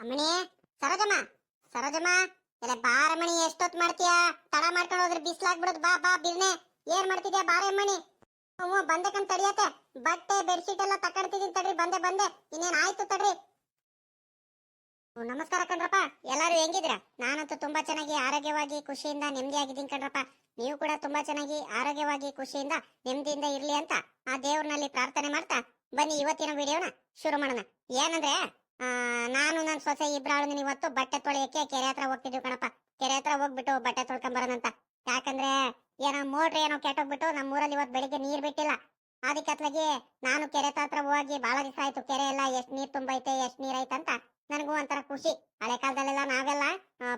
ಅಮ್ಮಣಿ, ಸರೋಜಮ್ಮ ಸರೋಜಮ್ಮ ಎಲ್ಲ ಬಾರಮಣಿ ಎಷ್ಟೊತ್ ಮಾಡ್ತೀಯ? ತಡ ಮಾಡ್ಕೊಂಡು ಹೋದ್ರೆ ಬಿಸ್ಲಾಗ್ಬಿಡೋದು ಬಾ ಬಾ, ಬಿರ್ನೆ. ಏನ್ ಮಾಡ್ತಿದ್ಯಾ ಬಾರೆ ಮಣಿ ಹ್ಞೂ, ಬಂದೆ ಕಣ್ ತಡಿಯತ್ತೆ. ಬಟ್ಟೆ, ಬೆಡ್ಶೀಟ್ ಎಲ್ಲ ತಕೊಂಡ್ತಿದೀನಿ ತಡ್ರಿ, ಬಂದೆ ಬಂದೆ. ಇನ್ನೇನ್ ಆಯ್ತು ತಡ್ರಿ. ನಮಸ್ಕಾರ ಕಣ್ರಪ್ಪ. ಎಲ್ಲಾರು ಹೆಂಗಿದ್ರ? ನಾನಂತೂ ತುಂಬಾ ಚೆನ್ನಾಗಿ, ಆರೋಗ್ಯವಾಗಿ, ಖುಷಿಯಿಂದ, ನೆಮ್ಮದಿಯಾಗಿದ್ದೀನಿ ಕಣ್ರಪ್ಪ. ನೀವು ಕೂಡ ತುಂಬಾ ಚೆನ್ನಾಗಿ, ಆರೋಗ್ಯವಾಗಿ, ಖುಷಿಯಿಂದ, ನೆಮ್ಮದಿಯಿಂದ ಇರ್ಲಿ ಅಂತ ಆ ದೇವ್ರನಲ್ಲಿ ಪ್ರಾರ್ಥನೆ ಮಾಡ್ತಾ ಬನ್ನಿ ಇವತ್ತಿನ ವಿಡಿಯೋನ ಶುರು ಮಾಡೋಣ. ಏನಂದ್ರೆ ನಾನು ನನ್ನ ಸೊಸೆ ಇಬ್ರಾಳು ಇವತ್ತು ಬಟ್ಟೆ ತೊಳೆಯಕ್ಕೆ ಕೆರೆ ಹತ್ರ ಹೋಗ್ತಿದ್ವಿ ಕಣಪ್ಪ. ಕೆರೆ ಹತ್ರ ಹೋಗ್ಬಿಟ್ಟು ಬಟ್ಟೆ ತೊಳ್ಕೊಂಡ್ ಬರೋಣಂತ ಯಾಕಂದ್ರೆ ಏನೋ ಮೋಟ್ರ್ ಏನೋ ಕೆಟ್ಟೋಗ್ಬಿಟ್ಟು ನಮ್ಮ ಊರಲ್ಲಿ ಇವತ್ತು ಬೆಳಿಗ್ಗೆ ನೀರು ಬಿಟ್ಟಿಲ್ಲ. ಅದಕ್ಕೆ ಅತ್ಲಾಗಿ ನಾನು ಕೆರೆ ಹತ್ರ ಹೋಗಿ ಬಹಳ ದಿವಸ ಆಯ್ತು. ಕೆರೆ ಎಲ್ಲ ಎಷ್ಟು ನೀರು ತುಂಬೈತೆ, ಎಷ್ಟು ನೀರ್ ಐತೆ ಅಂತ ನನಗೂ ಒಂಥರ ಖುಷಿ. ಹಳೆ ಕಾಲದಲ್ಲೆಲ್ಲ ನಾವೆಲ್ಲ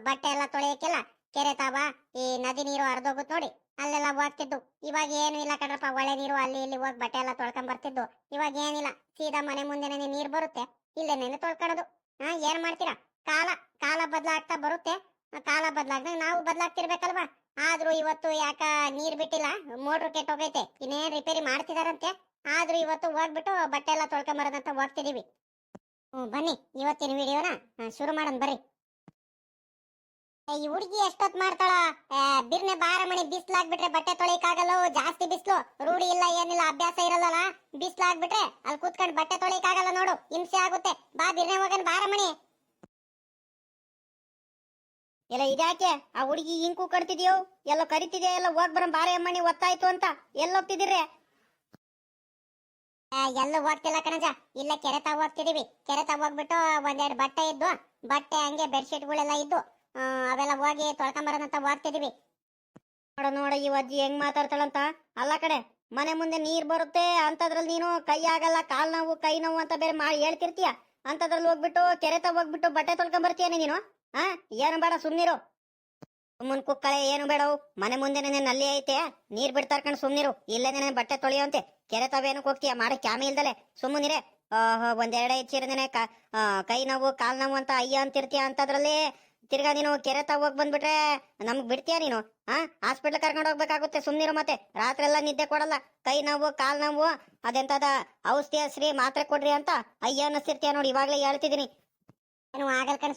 ಬಟ್ಟೆ ಎಲ್ಲ ತೊಳೆಯಕ್ಕೆಲ್ಲ ಕೆರೆ ತಾವ, ಈ ನದಿ ನೀರು ಹರಿದೋಗುತ್ತೆ ನೋಡಿ. ಅಲ್ಲೆಲ್ಲ ಹೋಗ್ತಿದ್ದು ಇವಾಗ ಏನು ಇಲ್ಲ ಕಣ್ರಪ್ಪ ಒಳ್ಳೆ ನೀರು ಅಲ್ಲಿ ಇಲ್ಲಿ ಹೋಗಿ ಬಟ್ಟೆ ಎಲ್ಲ ತೊಳ್ಕೊಂಡ್ ಬರ್ತಿದ್ದು ಇವಾಗ ಏನಿಲ್ಲ. ಸೀದಾ ಮನೆ ಮುಂದೆನೇ ನೀರು ಬರುತ್ತೆ. ಇಲ್ಲೇನೆ ತೊಳ್ಕೊಳ್ಳೋದು ಹಾ, ಏನ್ ಮಾಡ್ತೀರಾ? ಕಾಲ ಕಾಲ ಬದಲಾಗ್ತಾ ಬರುತ್ತೆ. ಕಾಲ ಬದಲಾಗ್ದಾಗ ನಾವು ಬದಲಾಗ್ತಿರ್ಬೇಕಲ್ವಾ? ಆದ್ರೂ ಇವತ್ತು ಯಾಕ ನೀರ್ ಬಿಟ್ಟಿಲ್ಲ? ಮೋಟ್ರ್ ಕೆಟ್ಟೋಗೈತೆ ಇನ್ನೇನ್ ರಿಪೇರಿ ಮಾಡ್ತಿದಾರಂತೆ? ಆದ್ರೂ ಇವತ್ತು ಹೋಗ್ಬಿಟ್ಟು ಬಟ್ಟೆ ಎಲ್ಲ ತೊಳ್ಕೊಂಬರೋದಂತ ಹೋಗ್ತಿದೀವಿ. ಹ್ಮ್, ಬನ್ನಿ, ಇವತ್ತಿನ ವಿಡಿಯೋನ ಶುರು ಮಾಡೋಣ, ಬರ್ರಿ. ಈ ಹುಡುಗಿ ಎಷ್ಟೊತ್ ಮಾಡ್ತಾಳ? ಬಿರ್ನೆ ಬಾರ ಮಣಿ ಬಿಸ್ಲಾಗ್ಬಿಟ್ರೆ ಬಟ್ಟೆ ತೊಳಿಯಕ್ಕಾಗಲ್ಲ ಜಾಸ್ತಿ ಬಿಸ್ಲು. ರೂಢಿ ಇಲ್ಲ ಏನಿಲ್ಲ ಅಭ್ಯಾಸ ಇರಲ್ಲಲ್ಲ? ಬಿಸ್ಲಾಗ್ಬಿಟ್ರೆ ಅಲ್ಲಿ ಕೂತ್ಕೊಂಡು ಬಟ್ಟೆ ತೊಳಿಯಕ್ಕಾಗಲ್ಲ ನೋಡು ಹಿಂಸೆ ಆಗುತ್ತೆ. ಬಾ ಬಿರ್ನೆ ಹೋಗನ್ ಬಾರ ಮಣಿ ಎಲ್ಲ ಇದ್ಯಾಕೆ? ಆ ಹುಡುಗಿ ಇಂಕು ಕಡ್ತಿದ್ಯೋ ಎಲ್ಲ ಕರಿತಿದ್ಯಾ? ಎಲ್ಲ ಹೋಗ್ ಬರೋ ಬಾರ ಅಮ್ಮಣಿ ಒತ್ತಾಯ್ತು ಅಂತ. ಎಲ್ಲೋಗ್ತಿದಿರ್ರೆ ಆ, ಎಲ್ಲ ಹೋಗ್ತಿಲ್ಲ ಕಣಜ. ಇಲ್ಲ ಕೆರೆ ತಾವ್ ಹೋಗ್ತಿದೀವಿ. ಕೆರೆ ತಾವ್ ಹೋಗ್ಬಿಟ್ಟು ಒಂದೆರಡು ಬಟ್ಟೆ ಇದ್ದು ಬಟ್ಟೆ ಹಂಗೆ ಬೆಡ್ಶೀಟ್ಗಳೆಲ್ಲ ಇದ್ದು ಅವೆಲ್ಲ ಹೋಗಿ ತೊಳ್ಕೊಂಬರೋದಂತ ಹೋಗ್ತಿದೀವಿ ನೋಡ ನೋಡ, ಈ ಅಜ್ಜಿ ಹೆಂಗ್ ಮಾತಾಡ್ತಾಳಂತ. ಅಲ್ಲ ಕಡೆ ಮನೆ ಮುಂದೆ ನೀರ್ ಬರುತ್ತೆ, ಅಂತದ್ರಲ್ಲಿ ನೀನು ಕೈ ಆಗಲ್ಲ, ಕಾಲ್ ನೋವು, ಕೈ ನೋವು ಅಂತ ಬೇರೆ ಮಾಡಿ ಹೇಳ್ತಿರ್ತೀಯ? ಅಂತದ್ರಲ್ಲಿ ಹೋಗ್ಬಿಟ್ಟು, ಕೆರೆ ತಗ ಹೋಗ್ಬಿಟ್ಟು ಬಟ್ಟೆ ತೊಳ್ಕೊಂಡ್ ಬರ್ತೀಯನೆ ನೀನು? ಹಾ, ಏನು ಬೇಡ, ಸುಮ್ನಿರು. ಸುಮ್ಮನ್ ಕುಕ್ಕಳೆ, ಏನು ಬೇಡವು ಮನೆ ಮುಂದೆನೆ ನಲ್ಲಿ ಐತೆ, ನೀರ್ ಬಿಡ್ತಾರ ಕಣ್, ಸುಮ್ನಿರು. ಇಲ್ಲೇನೆ ಬಟ್ಟೆ ತೊಳೆಯುವಂತೆ ಕೆರೆ ತಾವೇನಕ್ ಹೋಗ್ತೀಯ? ಮಾಡಿ, ಕ್ಯಾಮೆ ಇಲ್ದಲೆ. ಸುಮ್ಮನಿರೆ. ಒಂದೆರಡು ಹೆಚ್ಚಿರದೇನೆ ಕೈ ನೋವು, ಕಾಲ್ ನೋವು ಅಂತ ಅಯ್ಯ ಅಂತಿರ್ತೀಯ ಅಂತದ್ರಲ್ಲಿ ತಿರ್ಗಾ ನೀನು ಕೆರೆ ತಾವ್ ಹೋಗ್ ಬಂದ್ಬಿಟ್ರೆ ನಮ್ಗ್ ಬಿಡ್ತೀಯ ನೀನು? ಹಾ ಹಾಸ್ಪಿಟ್ಲ್ ಕರ್ಕೊಂಡು ಹೋಗ್ಬೇಕಾಗುತ್ತೆ ಸುಮ್ನಿರು ಮತ್ತೆ. ರಾತ್ರಿ ಎಲ್ಲ ನಿದ್ದೆ ಕೊಡಲ್ಲ. ಕೈ ನೋವು ಕಾಲ್ ನೋವು ಅದೆಂತದ ಔಷಧಿಯ ಶ್ರೀ ಮಾತ್ರೆ ಕೊಡ್ರಿ ಅಂತ ಅಯ್ಯ ಅನ್ನಿಸ್ತಿರ್ತೀಯ ನೋಡಿ ಇವಾಗ್ಲೇ ಹೇಳ್ತಿದೀನಿ ಏನು ಆಗಲ್ ಕಣ್